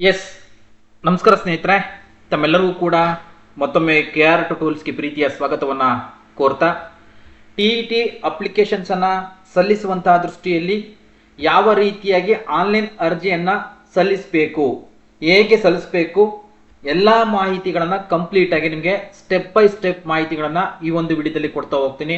S ನಮಸ್ಕಾರ ಸ್ನೇಹಿತರೆ. ತಮ್ಮೆಲ್ಲರಿಗೂ ಕೂಡ ಮತ್ತೊಮ್ಮೆ ಕೆ ಆರ್ ಟು ಟೂಲ್ಸ್ಗೆ ಪ್ರೀತಿಯ ಸ್ವಾಗತವನ್ನು ಕೋರ್ತಾ. ಟಿ ಇ ಟಿ ಅಪ್ಲಿಕೇಶನ್ಸನ್ನು ಸಲ್ಲಿಸುವಂತಹ ದೃಷ್ಟಿಯಲ್ಲಿ ಯಾವ ರೀತಿಯಾಗಿ ಆನ್ಲೈನ್ ಅರ್ಜಿಯನ್ನು ಸಲ್ಲಿಸಬೇಕು, ಹೇಗೆ ಸಲ್ಲಿಸಬೇಕು, ಎಲ್ಲ ಮಾಹಿತಿಗಳನ್ನು ಕಂಪ್ಲೀಟಾಗಿ ನಿಮಗೆ ಸ್ಟೆಪ್ ಬೈ ಸ್ಟೆಪ್ ಮಾಹಿತಿಗಳನ್ನು ಈ ಒಂದು ವಿಡಿಯೋದಲ್ಲಿ ಕೊಡ್ತಾ ಹೋಗ್ತೀನಿ.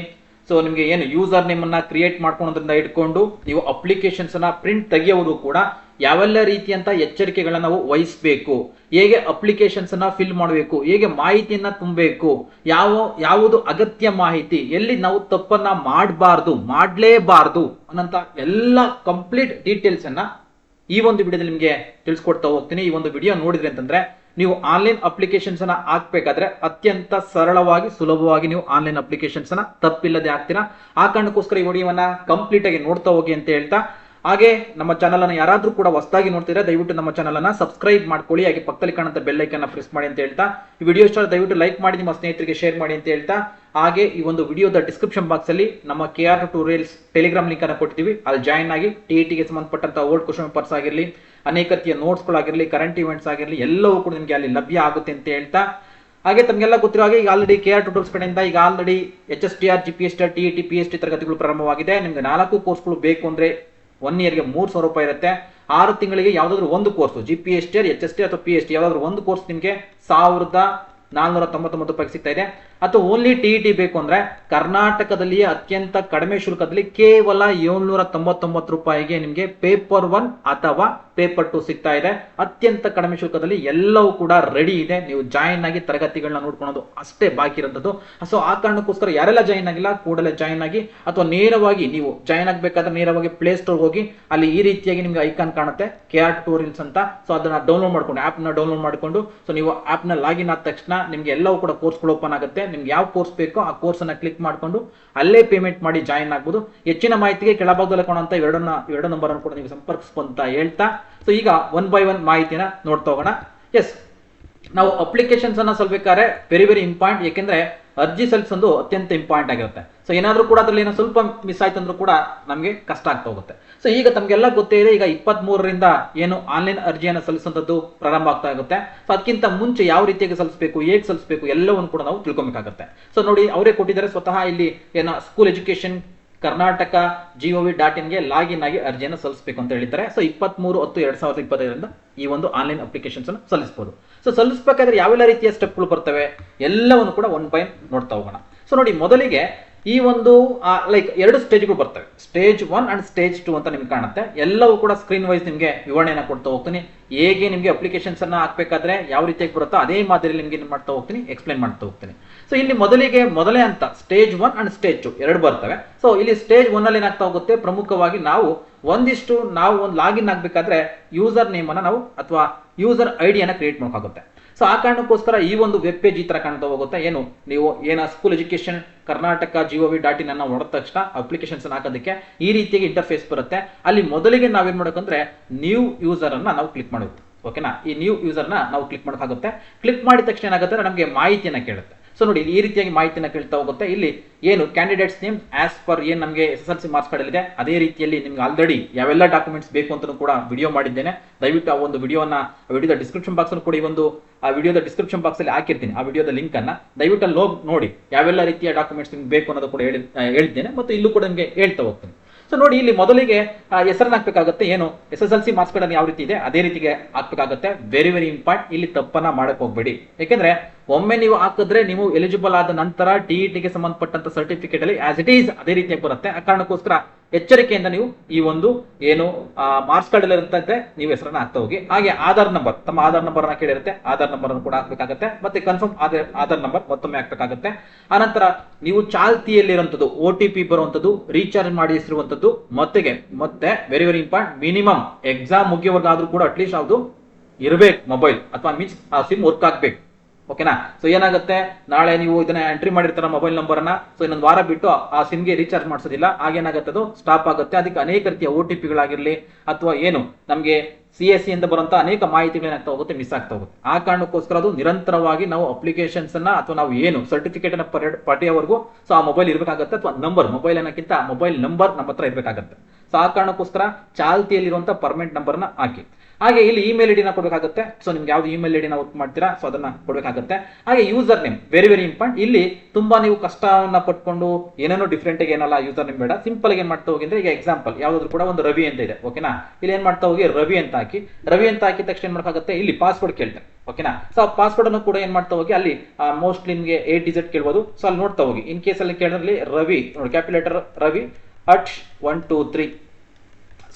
ಸೊ ನಿಮಗೆ ಏನು ಯೂಸರ್ ನೇಮನ್ನು ಕ್ರಿಯೇಟ್ ಮಾಡ್ಕೊಳೋದ್ರಿಂದ ಇಟ್ಕೊಂಡು ನೀವು ಅಪ್ಲಿಕೇಶನ್ಸನ್ನು ಪ್ರಿಂಟ್ ತೆಗೆಯೋರು ಕೂಡ ಯಾವೆಲ್ಲ ರೀತಿಯಂತ ಎಚ್ಚರಿಕೆಗಳನ್ನ ನಾವು ವಹಿಸಬೇಕು? ಹೇಗೆ ಅಪ್ಲಿಕೇಶನ್ಸ್ ಅನ್ನ ಫಿಲ್ ಮಾಡಬೇಕು? ಹೇಗೆ ಮಾಹಿತಿಯನ್ನ ತುಂಬಬೇಕು? ಯಾವ, ಯಾವುದು ಅಗತ್ಯ ಮಾಹಿತಿ? ಎಲ್ಲಿ ನಾವು ತಪ್ಪನ್ನ ಮಾಡಬಾರ್ದು, ಮಾಡಲೇಬಾರ್ದು ಅನ್ನಂತ ಎಲ್ಲ ಕಂಪ್ಲೀಟ್ ಡೀಟೇಲ್ಸ್ ಅನ್ನ ಈ ಒಂದು ವಿಡಿಯೋದಲ್ಲಿ ನಿಮಗೆ ತಿಳಿಸ್ಕೊಡ್ತಾ ಹೋಗ್ತೀನಿ. ಈ ಒಂದು ವಿಡಿಯೋ ನೋಡಿದ್ರೆ ಅಂತಂದ್ರೆ ನೀವು ಆನ್ಲೈನ್ ಅಪ್ಲಿಕೇಶನ್ಸ್ ಅನ್ನ ಹಾಕ್ಬೇಕಾದ್ರೆ ಅತ್ಯಂತ ಸರಳವಾಗಿ, ಸುಲಭವಾಗಿ ನೀವು ಆನ್ಲೈನ್ ಅಪ್ಲಿಕೇಶನ್ಸ್ ಅನ್ನ ತಪ್ಪಿಲ್ಲದೆ ಹಾಕ್ತೀರಾ? ಆ ಕಾರಣಕ್ಕೋಸ್ಕರ ಈ ವಿಡಿಯೋವನ್ನ ಕಂಪ್ಲೀಟ್ ಆಗಿ ನೋಡ್ತಾ ಹೋಗಿ ಅಂತ ಹೇಳ್ತಾ ಹಾಗೆ ನಮ್ಮ ಚಾನಲ್ ಅನ್ನು ಯಾರಾದ್ರೂ ಕೂಡ ಹೊಸದಾಗಿ ನೋಡ್ತಿದ್ರೆ ದಯವಿಟ್ಟು ನಮ್ಮ ಚಾನಲ್ ಅನ್ನ ಸಬ್ಸ್ಕ್ರೈಬ್ ಮಾಡ್ಕೊಳ್ಳಿ. ಹಾಗೆ ಪಕ್ಕದಲ್ಲಿ ಕಾಣುವಂತ ಬೆಲ್ ಐಕನ್ ಪ್ರೆಸ್ ಮಾಡಿ ಅಂತ ಹೇಳ್ತಾ, ಈ ವಿಡಿಯೋ ಇಷ್ಟ ದಯವಿಟ್ಟು ಲೈಕ್ ಮಾಡಿ, ನಿಮ್ಮ ಸ್ನೇಹಿತರಿಗೆ ಶೇರ್ ಮಾಡಿ ಅಂತ ಹೇಳ್ತಾ. ಹಾಗೆ ಈ ಒಂದು ವಿಡಿಯೋದ ಡಿಸ್ಕ್ರಿಪ್ಷನ್ ಬಾಕ್ಸ್ ಅಲ್ಲಿ ನಮ್ಮ K R tutorials telegram link ಅನ್ನು ಕೊಟ್ಟಿದ್ದೀವಿ. ಅಲ್ಲಿ ಜಾಯಿನ್ ಆಗಿ ಟಿ ಟಿಗೆ ಸಂಬಂಧಪಟ್ಟಂತ ಓಲ್ಡ್ ಕ್ವಶನ್ ಪೇಪರ್ಸ್ ಆಗಿರಲಿ, ಅನೇಕ ರೀತಿಯ ನೋಟ್ಸ್ಗಳಾಗಿರಲಿ ಕರೆಂಟ್ ಇವೆಂಟ್ಸ್ ಆಗಿರಲಿ, ಎಲ್ಲವೂ ಕೂಡ ನಿಮಗೆ ಅಲ್ಲಿ ಲಭ್ಯ ಆಗುತ್ತೆ ಅಂತ ಹೇಳ್ತಾ. ಹಾಗೆ ತಮಗೆಲ್ಲ ಗೊತ್ತಿರೋ ಹಾಗೆ ಈಗ ಆಲ್ರೆಡಿ ಕೆ ಆರ್ ಟೂಟಲ್ಸ್ ಕಡೆಯಿಂದ ಈಗ already H S T R G P S T T T P S T ತರಗತಿಗಳು ಪ್ರಾರಂಭವಾಗಿದೆ. ನಿಮಗೆ ನಾಲ್ಕು ಕೋರ್ಸ್ಗಳು ಬೇಕು ಅಂದ್ರೆ ಒನ್ ಇಯರ್ಗೆ ಮೂರು ಸಾವಿರ ರೂಪಾಯಿ ಇರುತ್ತೆ. ಆರು ತಿಂಗಳಿಗೆ ಯಾವುದಾದ್ರೂ ಒಂದು course G P S T H S T ಅಥವಾ ಪಿ ಎಸ್ ಟಿ ಯಾವುದಾದ್ರೂ ಒಂದು ಕೋರ್ಸ್ ನಿಮಗೆ ಸಾವಿರದ ನಾಲ್ನೂರ ತೊಂಬತ್ತೊಂಬತ್ತು ರೂಪಾಯಿಗೆ ಸಿಗ್ತಾ ಇದೆ. ಅಥವಾ ಓನ್ಲಿ ಟಿ ಇ ಟಿ ಬೇಕು ಅಂದ್ರೆ ಕರ್ನಾಟಕದಲ್ಲಿ ಅತ್ಯಂತ ಕಡಿಮೆ ಶುಲ್ಕದಲ್ಲಿ ಕೇವಲ ಏಳ್ನೂರ ತೊಂಬತ್ತೊಂಬತ್ತು ರೂಪಾಯಿಗೆ ನಿಮಗೆ ಪೇಪರ್ ಒನ್ ಅಥವಾ ಪೇಪರ್ ಟು ಸಿಗ್ತಾ ಇದೆ. ಅತ್ಯಂತ ಕಡಿಮೆ ಶುಲ್ಕದಲ್ಲಿ ಎಲ್ಲವೂ ಕೂಡ ರೆಡಿ ಇದೆ. ನೀವು ಜಾಯಿನ್ ಆಗಿ ತರಗತಿಗಳನ್ನ ನೋಡ್ಕೊಳೋದು ಅಷ್ಟೇ ಬಾಕಿ ಇರೋಂಥದ್ದು. ಸೊ ಆ ಕಾರಣಕ್ಕೋಸ್ಕರ ಯಾರೆಲ್ಲ ಜಾಯಿನ್ ಆಗಿಲ್ಲ, ಕೂಡಲೇ ಜಾಯಿನ್ ಆಗಿ ಅಥವಾ ನೇರವಾಗಿ ನೀವು ಜಾಯಿನ್ ಆಗಬೇಕಾದ್ರೆ ನೇರವಾಗಿ ಪ್ಲೇ ಸ್ಟೋರ್ ಹೋಗಿ ಅಲ್ಲಿ ಈ ರೀತಿಯಾಗಿ ನಿಮ್ಗೆ ಐಕಾನ್ ಕಾಣುತ್ತೆ ಕೆ ಆರ್ ಟೂರಿಲ್ಸ್ ಅಂತ. ಸೊ ಅದನ್ನ ಡೌನ್ಲೋಡ್ ಮಾಡ್ಕೊಂಡು ಆ್ಯಪ್ನ ಡೌನ್ಲೋಡ್ ಮಾಡಿಕೊಂಡು ಸೊ ನೀವು ಆ್ಯಪ್ನ ಲಾಗಿನ್ ಆದ ತಕ್ಷಣ ನಿಮ್ಗೆ ಎಲ್ಲವೂ ಕೂಡ ಕೋರ್ಸ್ಗಳು ಓಪನ್ ಆಗುತ್ತೆ. ನಿಮ್ಗೆ ಯಾವ ಕೋರ್ಸ್ ಬೇಕೋ ಆ ಕೋರ್ಸನ್ನು ಕ್ಲಿಕ್ ಮಾಡಿಕೊಂಡು ಅಲ್ಲೇ ಪೇಮೆಂಟ್ ಮಾಡಿ ಜಾಯಿನ್ ಆಗ್ಬೋದು. ಹೆಚ್ಚಿನ ಮಾಹಿತಿಗೆ ಕೆಳಭಾಗದಲ್ಲಿ ಕಾಣುವಂಥ ಎರಡನ್ನ, ಎರಡು ನಂಬರ್ ಅನ್ನು ಕೂಡ ನೀವು ಸಂಪರ್ಕಿಸ್ಕೊಂತ ಹೇಳ್ತಾ. ಸೊ ಈಗ ಒನ್ ಬೈ ಒನ್ ಮಾಹಿತಿನ ನೋಡ್ತಾ ಹೋಗೋಣ. ಎಸ್ ನಾವು ಅಪ್ಲಿಕೇಶನ್ಸ್ ಅನ್ನ ಸಲ್ಬೇಕಾದ್ರೆ ವೆರಿ ವೆರಿ ಇಂಪಾರ್ಟೆಂಟ್ ಯಾಕೆಂದ್ರೆ ಅರ್ಜಿ ಸಲ್ಲಿಸೋದು ಅತ್ಯಂತ ಇಂಪಾರ್ಟೆಂಟ್ ಆಗಿರುತ್ತೆ. ಸೊ ಏನಾದರೂ ಕೂಡ ಅದರಲ್ಲಿ ಏನೋ ಸ್ವಲ್ಪ ಮಿಸ್ ಆಯ್ತು ಅಂದ್ರೂ ಕೂಡ ನಮಗೆ ಕಷ್ಟ ಆಗ್ತಾ ಹೋಗುತ್ತೆ. ಸೊ ಈಗ ತಮಗೆಲ್ಲ ಗೊತ್ತೇ ಇದೆ, ಈಗ ಇಪ್ಪತ್ತ್ ಮೂರರಿಂದ ಏನು ಆನ್ಲೈನ್ ಅರ್ಜಿಯನ್ನು ಸಲ್ಲಿಸುವಂಥದ್ದು ಪ್ರಾರಂಭ ಆಗ್ತಾ ಇರುತ್ತೆ ಸೊ ಅದಕ್ಕಿಂತ ಮುಂಚೆ ಯಾವ ರೀತಿಯಾಗಿ ಸಲ್ಲಿಸಬೇಕು, ಹೇಗೆ ಸಲ್ಲಿಸಬೇಕು ಎಲ್ಲವನ್ನು ಕೂಡ ನಾವು ತಿಳ್ಕೊಬೇಕಾಗುತ್ತೆ. ಸೊ ನೋಡಿ, ಅವರೇ ಕೊಟ್ಟಿದ್ದಾರೆ, ಸ್ವತಃ ಇಲ್ಲಿ ಏನೋ school education Karnataka G O V dot ಇನ್ಗೆ login ಆಗಿ ಅರ್ಜಿಯನ್ನು ಸಲ್ಲಿಸಬೇಕು ಅಂತ ಹೇಳಿದ್ದಾರೆ. ಸೊ ಇಪ್ಪತ್ಮೂರು ಹತ್ತು ಎರಡು ಸಾವಿರದ ಇಪ್ಪತ್ತೈದರಿಂದ ಈ ಒಂದು ಆನ್ಲೈನ್ ಅಪ್ಲಿಕೇಶನ್ಸ್ ಅನ್ನು ಸಲ್ಲಿಸಬಹುದು ಸೊ ಸಲ್ಲಿಸಬೇಕಾದ್ರೆ ಯಾವೆಲ್ಲ ರೀತಿಯ ಸ್ಟೆಪ್ಗಳು ಬರ್ತವೆ? ಎಲ್ಲವನ್ನು ಕೂಡ ಒನ್ ಬೈ ನೋಡ್ತಾ ಹೋಗೋಣ. ಸೊ ನೋಡಿ, ಮೊದಲಿಗೆ ಈ ಒಂದು ಲೈಕ್ ಎರಡು ಸ್ಟೇಜ್ಗಳು ಬರ್ತವೆ. Stage one and stage two ಅಂತ ನಿಮ್ಗೆ ಕಾಣುತ್ತೆ. ಎಲ್ಲವೂ ಕೂಡ ಸ್ಕ್ರೀನ್ ವೈಸ್ ನಿಮಗೆ ವಿವರಣೆಯನ್ನು ಕೊಡ್ತಾ ಹೋಗ್ತೀನಿ. ಹೇಗೆ ನಿಮಗೆ ಅಪ್ಲಿಕೇಶನ್ಸ್ ಅನ್ನ ಹಾಕ್ಬೇಕಾದ್ರೆ ಯಾವ ರೀತಿಯಾಗಿ ಬರುತ್ತೋ ಅದೇ ಮಾದರಿಯಲ್ಲಿ ನಿಮಗೆ ಏನು ಮಾಡ್ತಾ ಹೋಗ್ತೀನಿ ಎಕ್ಸ್ಪ್ಲೈನ್ ಮಾಡ್ತಾ ಹೋಗ್ತೀನಿ. ಸೊ ಇಲ್ಲಿ ಮೊದಲಿಗೆ, ಮೊದಲೇ ಅಂತ stage one and stage two ಎರಡು ಬರ್ತವೆ. ಸೊ ಇಲ್ಲಿ ಸ್ಟೇಜ್ ಒನ್ ಅಲ್ಲಿ ಏನಾಗ್ತಾ ಹೋಗುತ್ತೆ? ಪ್ರಮುಖವಾಗಿ ನಾವು ಒಂದಿಷ್ಟು, ನಾವು ಒಂದು ಲಾಗಿನ್ ಆಗಬೇಕಾದ್ರೆ ಯೂಸರ್ ನೇಮ್ ಅನ್ನ ನಾವು ಅಥವಾ ಯೂಸರ್ ಐಡಿಯನ್ನು ಡಿಯನ್ನು ಕ್ರಿಯೇಟ್ ಮಾಡೋಕ್ಕಾಗುತ್ತೆ ಸೊ ಆ ಕಾರಣಕ್ಕೋಸ್ಕರ ಈ ಒಂದು ವೆಬ್ ಪೇಜ್ ಈ ತರ ಕಾಣ್ತಾ ಹೋಗುತ್ತೆ. ಏನು? ನೀವು ಏನ school education Karnataka G O V dot in ಅನ್ನ ಹೊಡೆದ ತಕ್ಷಣ ಅಪ್ಲಿಕೇಶನ್ಸ್ ಹಾಕೋದಕ್ಕೆ ಈ ರೀತಿಯಾಗಿ ಇಂಟರ್ಫೇಸ್ ಬರುತ್ತೆ. ಅಲ್ಲಿ ಮೊದಲಿಗೆ ನಾವೇನ್ ಮಾಡ್ಬೇಕಂದ್ರೆ ನ್ಯೂ ಯೂಸರ್ ಅನ್ನ ನಾವು ಕ್ಲಿಕ್ ಮಾಡಬೇಕು ಓಕೆನಾ ಈ ನ್ಯೂ ಯೂಸರ್ನ ನಾವು ಕ್ಲಿಕ್ ಮಾಡೋಕ್ಕಾಗುತ್ತೆ ಕ್ಲಿಕ್ ಮಾಡಿದ ತಕ್ಷಣ ಏನಾಗುತ್ತೆ? ನಮಗೆ ಮಾಹಿತಿಯನ್ನು ಕೇಳುತ್ತೆ. ಸೊ ನೋಡಿ, ಈ ರೀತಿಯಾಗಿ ಮಾಹಿತಿನ ಕೇಳ್ತಾ ಹೋಗುತ್ತೆ. ಇಲ್ಲಿ ಏನು ಕ್ಯಾಂಡಿಡೇಟ್ಸ್ ನೇಮ್ ಆಸ್ ಪರ್ ಏನು ನಮಗೆ S S L C marks ಇದೆ, ಅದೇ ರೀತಿಯಲ್ಲಿ ನಿಮ್ಗೆ ಆಲ್ರೆಡಿ ಯಾವೆಲ್ಲ ಡಾಕ್ಯುಮೆಂಟ್ಸ್ ಬೇಕು ಅಂತ ಕೂಡ ವಿಡಿಯೋ ಮಾಡಿದ್ದೇನೆ. ದಯವಿಟ್ಟು ಆ ಒಂದು ವಿಡಿಯೋನ ವಿಡಿಯೋದ ಡಿಸ್ಕ್ರಿಪ್ಷನ್ ಬಾಕ್ಸ್ ಕೂಡ ಈ ಒಂದು, ಆ ವಿಡಿಯೋದ ಡಿಸ್ಕ್ರಿಪ್ಷನ್ ಬಾಕ್ಸ್ ಅಲ್ಲಿ ಹಾಕಿರ್ತೀನಿ, ಆ ವಿಡಿಯೋದ ಲಿಂಕ್ ಅನ್ನ. ದಯವಿಟ್ಟು ಅಲ್ಲಿ ನೋಡಿ, ಯಾವೆಲ್ಲ ರೀತಿಯ ಡಾಕ್ಯುಮೆಂಟ್ಸ್ ನಿಮ್ಗೆ ಬೇಕು ಅನ್ನೋದು ಕೂಡ ಹೇಳಿ ಹೇಳ್ತೇನೆ ಮತ್ತು ಇಲ್ಲೂ ಕೂಡ ನಿಮಗೆ ಹೇಳ್ತಾ ಹೋಗ್ತೀನಿ. ಸೊ ನೋಡಿ, ಇಲ್ಲಿ ಮೊದಲಿಗೆ ಹೆಸರನ್ನ ಹಾಕ್ಬೇಕಾಗುತ್ತೆ ಏನು? S S L C marks card ಯಾವ ರೀತಿ ಇದೆ? ಅದೇ ರೀತಿಗೆ ಹಾಕ್ಬೇಕಾಗುತ್ತೆ. ವೆರಿ ವೆರಿ ಇಂಪಾರ್ಟೆಂಟ್ ಇಲ್ಲಿ ತಪ್ಪನ್ನ ಮಾಡಕ್ ಹೋಗ್ಬೇಡಿ. ಯಾಕೆಂದ್ರೆ ಒಮ್ಮೆ ನೀವು ಹಾಕಿದ್ರೆ ನೀವು ಎಲಿಜಿಬಲ್ ಆದ ನಂತರ ಟಿಇಟಿಗೆ ಸಂಬಂಧಪಟ್ಟಂತ ಸರ್ಟಿಫಿಕೇಟ್ ಅಲ್ಲಿ ಆಸ್ ಇಟ್ ಈಸ್ ಅದೇ ರೀತಿಯಾಗಿ ಬರುತ್ತೆ. ಆ ಕಾರಣಕ್ಕೋಸ್ಕರ ಎಚ್ಚರಿಕೆಯಿಂದ ನೀವು ಈ ಒಂದು ಏನು ಮಾರ್ಕ್ಸ್ ಕಾರ್ಡ್ ಅಲ್ಲಿ ಇರುತ್ತೆ ನೀವು ಹೆಸರನ್ನ ಹಾಕ್ತಾ ಹೋಗಿ. ಹಾಗೆ ಆಧಾರ್ ನಂಬರ್ ತಮ್ಮ ಆಧಾರ್ ನಂಬರ್ ಅನ್ನ ಕೇಳಿರುತ್ತೆ. ಆಧಾರ್ ನಂಬರ್ ಅನ್ನು ಕೂಡ ಹಾಕ್ಬೇಕಾಗುತ್ತೆ. ಮತ್ತೆ ಕನ್ಫರ್ಮ್ ಆಧಾರ್ ಆಧಾರ್ ನಂಬರ್ ಮತ್ತೊಮ್ಮೆ ಹಾಕ್ಬೇಕಾಗುತ್ತೆ. ಆನಂತರ ನೀವು ಚಾಲ್ತಿಯಲ್ಲಿರುವಂಥದ್ದು ಒ ಟಿ ಪಿ ಬರುವಂತದ್ದು ರೀಚಾರ್ಜ್ ಮಾಡಿಸಿರುವಂಥದ್ದು, ಮತ್ತೆಗೆ, ಮತ್ತೆ very very important minimum exam ಮುಗಿಯೋವರೆಗಾದ್ರೂ ಕೂಡ ಅಟ್ಲೀಸ್ಟ್ ಅದು ಇರಬೇಕು ಮೊಬೈಲ್ ಅಥವಾ ಮೀನ್ಸ್ ಆ ಸಿಮ್ ವರ್ಕ್ ಆಗ್ಬೇಕು. ಓಕೆನಾ ಸೊ ಏನಾಗುತ್ತೆ? ನಾಳೆ ನೀವು ಇದನ್ನ ಎಂಟ್ರಿ ಮಾಡಿರ್ತಾರ ಮೊಬೈಲ್ ನಂಬರ್ ಅನ್ನ. ಸೊ ಇನ್ನೊಂದು ವಾರ ಬಿಟ್ಟು ಆ ಸಿಮ್ಗೆ ರೀಚಾರ್ಜ್ ಮಾಡಿಸೋದಿಲ್ಲ. ಆಗೇನಾಗುತ್ತೆ ಅದು? ಸ್ಟಾಪ್ ಆಗುತ್ತೆ. ಅದಕ್ಕೆ ಅನೇಕ ರೀತಿಯ ಓ ಟಿ ಪಿಗಳಾಗಿರಲಿ ಅಥವಾ ಏನು? ನಮಗೆ ಸಿ ಎಸ್ ಸಿ ಇಂದ ಬರುವಂತ ಅನೇಕ ಮಾಹಿತಿಗಳೇನಾಗ್ತಾ ಹೋಗುತ್ತೆ? ಮಿಸ್ ಆಗ್ತಾ ಹೋಗುತ್ತೆ. ಆ ಕಾರಣಕ್ಕೋಸ್ಕರ ಅದು ನಿರಂತರವಾಗಿ ನಾವು ಅಪ್ಲಿಕೇಶನ್ಸ್ ಅನ್ನ ಅಥವಾ ನಾವು ಏನು ಸರ್ಟಿಫಿಕೇಟ್ ಅನ್ನ ಪಡೆಯವರೆಗೂ ಸೊ ಆ ಮೊಬೈಲ್ ಇರಬೇಕಾಗುತ್ತೆ ಅಥವಾ ನಂಬರ್ ಮೊಬೈಲ್ ಅನ್ನಕ್ಕಿಂತ ಮೊಬೈಲ್ ನಂಬರ್ ನಮ್ಮ ಹತ್ರ ಇರಬೇಕಾಗುತ್ತೆ. ಸೊ ಆ ಕಾರಣಕ್ಕೋಸ್ಕರ ಚಾಲ್ತಿಯಲ್ಲಿರುವಂತಹ ಪರ್ಮನೆಂಟ್ ನಂಬರ್ನ ಹಾಕಿ. ಹಾಗೆ ಇಲ್ಲಿ ಇಮೇಲ್ ಐಡಿನ ಕೊಡಬೇಕಾಗುತ್ತೆ. ಸೊ ನಿಮ್ಗೆ ಯಾವ್ದು ಇಮೇಲ್ ಐಡಿನ ವರ್ಕ್ ಮಾಡ್ತೀರಾ ಸೊ ಅದನ್ನ ಕೊಡಬೇಕಾಗುತ್ತೆ. ಹಾಗೆ user name very very important ಇಲ್ಲಿ ತುಂಬಾ ನೀವು ಕಷ್ಟವನ್ನ ಪಟ್ಕೊಂಡು ಏನೇನೋ ಡಿಫ್ರೆಂಟ್ ಆಗಿ ಏನಲ್ಲ ಯೂಸರ್ ನೇಮ್ ಬೇಡ. ಸಿಂಪಲ್ ಆಗಿ ಏನ್ ಮಾಡ್ತಾ ಹೋಗಿ ಅಂದ್ರೆ ಈಗ ಎಕ್ಸಾಂಪಲ್ ಯಾವ್ದಾದ್ರು ಕೂಡ ಒಂದು ರವಿ ಅಂತ ಇದೆ ಓಕೆನಾ ಇಲ್ಲಿ ಏನ್ ಮಾಡ್ತಾ ಹೋಗಿ ರವಿ ಅಂತ ಹಾಕಿ, ರವಿ ಅಂತ ಹಾಕಿದ ತಕ್ಷಣ ಏನ್ ಮಾಡಬೇಕಾಗುತ್ತೆ? ಇಲ್ಲಿ ಪಾಸ್ವರ್ಡ್ ಕೇಳ್ತಾರೆ ಓಕೆನಾ ಸೊ ಪಾಸ್ವರ್ಡ್ ಅನ್ನು ಕೂಡ ಏನ್ ಮಾಡ್ತಾ ಹೋಗಿ, ಅಲ್ಲಿ ಮೋಸ್ಟ್ಲಿ ನಿಮಗೆ ಏಟ್ ಡಿಜಿಟ್ ಕೇಳ್ಬೋದು. ಸೊ ಅಲ್ಲಿ ನೋಡ್ತಾ ಹೋಗಿ. ಇನ್ ಕೇಸ್ ಅಲ್ಲಿ ಕೇಳಿದ್ರಲ್ಲಿ ರವಿ, ನೋಡಿ capital letter Ravi at one two three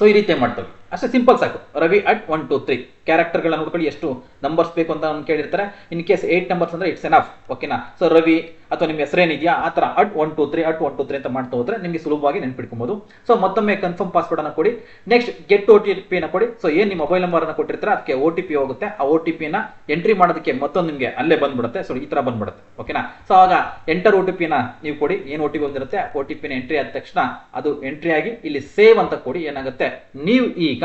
so ಈ ರೀತಿ ಮಾಡ್ತವೆ ಅಷ್ಟೇ ಸಿಂಪಲ್ ಸಾಕು. Ravi at one two three ಕ್ಯಾರೆಕ್ಟರ್ಗಳನ್ನ ನೋಡ್ಕೊಳ್ಳಿ, ಎಷ್ಟು ನಂಬರ್ಸ್ ಬೇಕು ಅಂತ ಅವ್ನು ಕೇಳಿರ್ತಾರೆ. ಇನ್ ಕೇಸ್ ಏಟ್ ನಂಬರ್ಸ್ ಅಂದ್ರೆ ಇಟ್ಸ್ ಎನಫ್ ಓಕೆನಾ ಸೊ ರವಿ ಅಥವಾ ನಿಮ್ಮ ಹೆಸರೇನಿದೆಯಾ ಆ ಥರ at one two three at one two three ಅಂತ ಮಾಡ್ತಾ ಹೋದ್ರೆ ನಿಮಗೆ ಸುಲಭವಾಗಿ ನೆನ್ಪಿಡ್ಕೊಬೋದು ಸೊ ಮತ್ತೊಮ್ಮೆ ಕನ್ಫರ್ಮ್ ಪಾಸ್ವರ್ಡ್ ಅನ್ನು ಕೊಡಿ. ನೆಕ್ಸ್ಟ್ ಗೆಟ್ ಒ ಟಿ ಪಿನ ಕೊಡಿ. ಸೊ ಏನು ನಿಮ್ಮ ಮೊಬೈಲ್ ನಂಬರ್ ಅನ್ನು ಕೊಟ್ಟಿರ್ತಾರೆ, ಅದಕ್ಕೆ ಒ ಟಿ ಪಿ ಹೋಗುತ್ತೆ. ಆ ಒ ಟಿ ಪಿನ ಎಂಟ್ರಿ ಮಾಡೋದಕ್ಕೆ ಮತ್ತೊಂದು ನಿಮಗೆ ಅಲ್ಲೇ ಬಂದ್ಬಿಡುತ್ತೆ. ಸೊ ಈ ತರ ಬಂದ್ಬಿಡುತ್ತೆ ಓಕೆನಾ ಸೊ ಆಗ ಎಂಟರ್ ಒ ಟಿ ಪಿನ ನೀವು ಕೊಡಿ. ಏನು ಒ ಟಿ ಪಿ ಬಂದಿರುತ್ತೆ ಒ ಟಿ ಪಿನ ಎಂಟ್ರಿ ಆದ ತಕ್ಷಣ ಅದು ಎಂಟ್ರಿ ಆಗಿ ಇಲ್ಲಿ ಸೇವ್ ಅಂತ ಕೊಡಿ, ಏನಾಗುತ್ತೆ? ನೀವು ಈಗ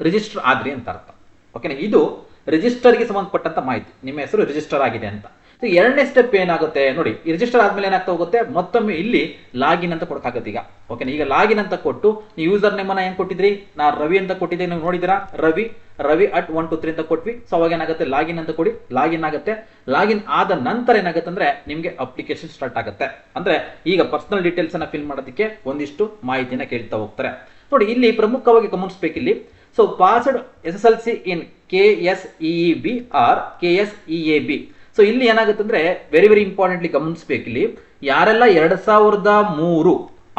ರಿಜಿಸ್ಟರ್ ಆದ್ರಿ ಅಂತ ಅರ್ಥ. ಓಕೆನಾ ಇದು ರಿಜಿಸ್ಟರ್ಗೆ ಸಂಬಂಧಪಟ್ಟಂತ ಮಾಹಿತಿ. ನಿಮ್ಮ ಹೆಸರು ರಿಜಿಸ್ಟರ್ ಆಗಿದೆ ಅಂತ. ಎರಡನೇ ಸ್ಟೆಪ್ ಏನಾಗುತ್ತೆ? ನೋಡಿ ರಿಜಿಸ್ಟರ್ ಆದ್ಮೇಲೆ ಏನಾಗ್ತಾ ಹೋಗುತ್ತೆ? ಮತ್ತೊಮ್ಮೆ ಇಲ್ಲಿ ಲಾಗಿನ್ ಅಂತ ಕೊಡಕ್ಕಾಗತ್ತೆ ಈಗ. ಓಕೆನಾ ಈಗ ಲಾಗಿನ್ ಅಂತ ಕೊಟ್ಟು, ನೀವು ಯೂಸರ್ ನೇಮ್ ಅನ್ನ ಏನ್ ಕೊಟ್ಟಿದ್ರಿ? ನಾ ರವಿ ಅಂತ ಕೊಟ್ಟಿದ್ದೆ, ನೀವು ನೋಡಿದಿರಾ Ravi Ravi at one two three ಅಂತ ಕೊಟ್ವಿ. ಸೊ ಅವಾಗ ಏನಾಗುತ್ತೆ? ಲಾಗಿನ್ ಅಂತ ಕೊಡಿ. ಲಾಗಿನ್ ಆಗುತ್ತೆ. ಲಾಗಿನ್ ಆದ ನಂತರ ಏನಾಗುತ್ತೆ ಅಂದ್ರೆ, ನಿಮಗೆ ಅಪ್ಲಿಕೇಶನ್ ಸ್ಟಾರ್ಟ್ ಆಗುತ್ತೆ. ಅಂದ್ರೆ, ಈಗ ಪರ್ಸನಲ್ ಡೀಟೇಲ್ಸ್ ಅನ್ನ ಫಿಲ್ ಮಾಡೋದಕ್ಕೆ ಒಂದಿಷ್ಟು ಮಾಹಿತಿನ ಕೇಳ್ತಾ ಹೋಗ್ತಾರೆ. ನೋಡಿ, ಇಲ್ಲಿ ಪ್ರಮುಖವಾಗಿ ಗಮನಿಸ್ಬೇಕು ಇಲ್ಲಿ so passed S S L C in K S E B R K S E A B so ಇಲ್ಲಿ ಏನಾಗುತ್ತೆ ಅಂದ್ರೆ ವೆರಿ ವೆರಿ ಇಂಪಾರ್ಟೆಂಟ್ಲಿ ಗಮನಿಸ್ಬೇಕು ಇಲ್ಲಿ ಯಾರೆಲ್ಲ ಎರಡ್ ಸಾವಿರದ ಮೂರು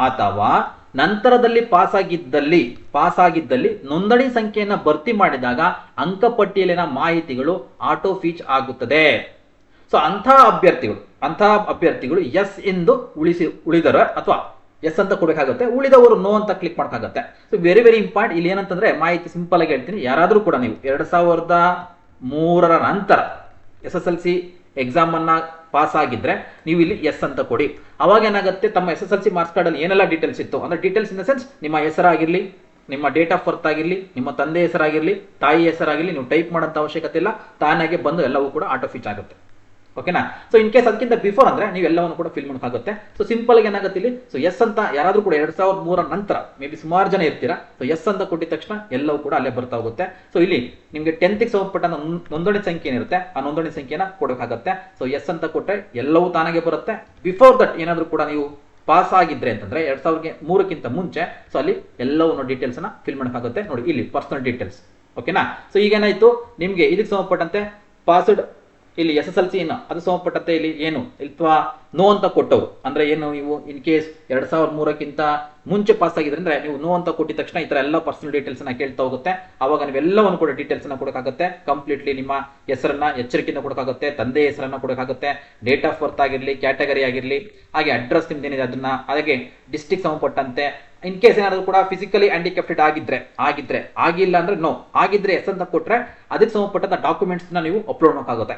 ಅಥವಾ ನಂತರದಲ್ಲಿ ಪಾಸ್ ಆಗಿದ್ದಲ್ಲಿ ಪಾಸ್ ಆಗಿದ್ದಲ್ಲಿ ನೋಂದಣಿ ಸಂಖ್ಯೆಯನ್ನ ಭರ್ತಿ ಮಾಡಿದಾಗ ಅಂಕಪಟ್ಟಿಯಲ್ಲಿನ ಮಾಹಿತಿಗಳು ಆಟೋ ಫೀಚ್ ಆಗುತ್ತದೆ. ಸೊ ಅಂತಹ ಅಭ್ಯರ್ಥಿಗಳು ಅಂತಹ ಅಭ್ಯರ್ಥಿಗಳು ಎಸ್ ಎಂದು ಉಳಿಸಿ, ಉಳಿದರ ಅಥವಾ ಎಸ್ ಅಂತ ಕೊಡಬೇಕಾಗುತ್ತೆ. ಉಳಿದವರು ನೋ ಅಂತ ಕ್ಲಿಕ್ ಮಾಡೋಕ್ಕಾಗುತ್ತೆ ಸೊ ವೆರಿ ವೆರಿ ಇಂಪಾರ್ಟೆಂಟ್ ಇಲ್ಲಿ ಏನಂತಂದ್ರೆ ಮಾಹಿತಿ ಸಿಂಪಲ್ ಆಗಿ ಹೇಳ್ತೀನಿ. ಯಾರಾದರೂ ಕೂಡ ನೀವು ಎರಡು ಸಾವಿರದ ಮೂರರ ನಂತರ S S L C exam ಅನ್ನ ಪಾಸ್ ಆಗಿದ್ರೆ ನೀವು ಇಲ್ಲಿ ಎಸ್ ಅಂತ ಕೊಡಿ. ಅವಾಗ ಏನಾಗುತ್ತೆ? ತಮ್ಮ S S L C marks card ಅಲ್ಲಿ ಏನೆಲ್ಲ ಡೀಟೇಲ್ಸ್ ಇತ್ತು? ಅಂದ್ರೆ ಡೀಟೇಲ್ಸ್ ಇನ್ ದ ಸೆನ್ಸ್ ನಿಮ್ಮ ಹೆಸರಾಗಿರ್ಲಿ, ನಿಮ್ಮ ಡೇಟ್ ಆಫ್ ಬರ್ತ್ ಆಗಿರಲಿ, ನಿಮ್ಮ ತಂದೆ ಹೆಸರಾಗಿರ್ಲಿ, ತಾಯಿ ಹೆಸರಾಗಿರ್ಲಿ ನೀವು ಟೈಪ್ ಮಾಡೋಂಥ ಅವಶ್ಯಕತೆ ಇಲ್ಲ. ತಾನಾಗೆ ಬಂದು ಎಲ್ಲವೂ ಕೂಡ ಆಟೋ ಫಿಚ್ ಆಗುತ್ತೆ. ಓಕೆನಾ ಸೊ ಇನ್ ಕೇಸ್ ಅದಕ್ಕಿಂತ ಬಿಫೋರ್ ಅಂದ್ರೆ ನೀವು ಎಲ್ಲವನ್ನು ಕೂಡ ಫಿಲ್ ಮಾಡೋಕ್ಕಾಗುತ್ತೆ ಸೊ ಸಿಂಪಲ್ ಏನಾಗುತ್ತೆ ಇಲ್ಲಿ? ಸೊ ಎಸ್ ಅಂತ ಯಾರಾದ್ರೂ ಕೂಡ ಎರಡ್ ಸಾವಿರದ ಮೂರ ನಂತರ ಮೇ ಬಿ ಸುಮಾರು ಜನ ಇರ್ತೀರಾ? ಸೊ ಎಸ್ ಅಂತ ಕೊಟ್ಟಿದ ತಕ್ಷಣ ಎಲ್ಲವೂ ಕೂಡ ಅಲ್ಲೇ ಬರ್ತಾ ಹೋಗುತ್ತೆ. ಸೊ ಇಲ್ಲಿ ನಿಮಗೆ ಟೆಂತ್ಗೆ ಸಂಬಂಧಪಟ್ಟ ನೊಂದಣಿ ಸಂಖ್ಯೆ ಏನಿರುತ್ತೆ, ಆ ನೋಂದಣಿ ಸಂಖ್ಯೆನ ಕೊಡಬೇಕಾಗುತ್ತೆ. ಸೊ ಎಸ್ ಅಂತ ಕೊಟ್ಟರೆ ಎಲ್ಲವೂ ತಾನಾಗೆ ಬರುತ್ತೆ. ಬಿಫೋರ್ ದಟ್ ಏನಾದರೂ ಕೂಡ ನೀವು ಪಾಸ್ ಆಗಿದ್ರೆ ಅಂತಂದ್ರೆ ಎರಡ್ ಸಾವಿರದ ಮೂರಕ್ಕಿಂತ ಮುಂಚೆ ಸೊ ಅಲ್ಲಿ ಎಲ್ಲವನ್ನು ಡೀಟೇಲ್ಸ್ ಫಿಲ್ ಮಾಡೋಕ್ಕಾಗುತ್ತೆ ನೋಡಿ, ಇಲ್ಲಿ ಪರ್ಸನಲ್ ಡೀಟೇಲ್ಸ್ ಓಕೆನಾ ಸೊ ಈಗ ಏನಾಯ್ತು? ನಿಮ್ಗೆ ಇದಕ್ಕೆ ಸಂಬಂಧಪಟ್ಟಂತೆ ಪಾಸ್ಡ್ ಇಲ್ಲಿ ಎಸ್ ಎಸ್ ಎಲ್ ಸಿ ಅದು ಸಂಬಂಧಪಟ್ಟಂತೆ ಇಲ್ಲಿ ಏನು? ಇಲ್ವಾ ನೋ ಅಂತ ಕೊಟ್ಟವರು. ಅಂದ್ರೆ ಏನು ನೀವು ಇನ್ ಕೇಸ್ ಎರಡ್ ಸಾವಿರದ ಮೂರಕ್ಕಿಂತ ಮುಂಚೆ ಪಾಸ್ ಆಗಿದ್ರೆ ಅಂದ್ರೆ ನೀವು ನೋ ಅಂತ ಕೊಟ್ಟಿದ ತಕ್ಷಣ ಈ ತರ ಎಲ್ಲ ಪರ್ಸನಲ್ ಡೀಟೇಲ್ಸ್ನ ಕೇಳ್ತಾ ಹೋಗುತ್ತೆ. ಅವಾಗ ನೀವೆಲ್ಲವನ್ನು ಕೂಡ ಡೀಟೇಲ್ಸ್ನ ಕೊಡಕ್ಕಾಗುತ್ತೆ. ಕಂಪ್ಲೀಟ್ಲಿ ನಿಮ್ಮ ಹೆಸರನ್ನ ಎಚ್ಚರಿಕೆಯಿಂದ ಕೊಡಕ್ಕಾಗುತ್ತೆ. ತಂದೆ ಹೆಸರನ್ನ ಕೊಡಕ್ಕಾಗುತ್ತೆ. ಡೇಟ್ ಆಫ್ ಬರ್ತ್ ಆಗಿರ್ಲಿ ಕ್ಯಾಟಗರಿ ಆಗಿರ್ಲಿ, ಹಾಗೆ ಅಡ್ರೆಸ್ ನಿಮ್ದೇನಿದೆ ಅದನ್ನ, ಹಾಗೆ ಡಿಸ್ಟಿಕ್ ಸಂಬಂಧಪಟ್ಟಂತೆ. ಇನ್ ಕೇಸ್ ಏನಾದ್ರು ಕೂಡ ಫಿಸಿಕಲಿ ಹ್ಯಾಂಡಿಕ್ಯಾಪ್ಟೆಡ್ ಆಗಿದ್ರೆ ಆಗಿದ್ರೆ, ಆಗಿಲ್ಲ ಅಂದ್ರೆ ನೋ ಆಗಿದ್ರೆ ಎಸ್ ಅಂತ ಕೊಟ್ರೆ ಅದಕ್ಕೆ ಸಂಬಂಧಪಟ್ಟಂತ ಡಾಕ್ಯುಮೆಂಟ್ಸ್ ನೀವು ಅಪ್ಲೋಡ್ ಮಾಡೋಕ್ಕಾಗುತ್ತೆ.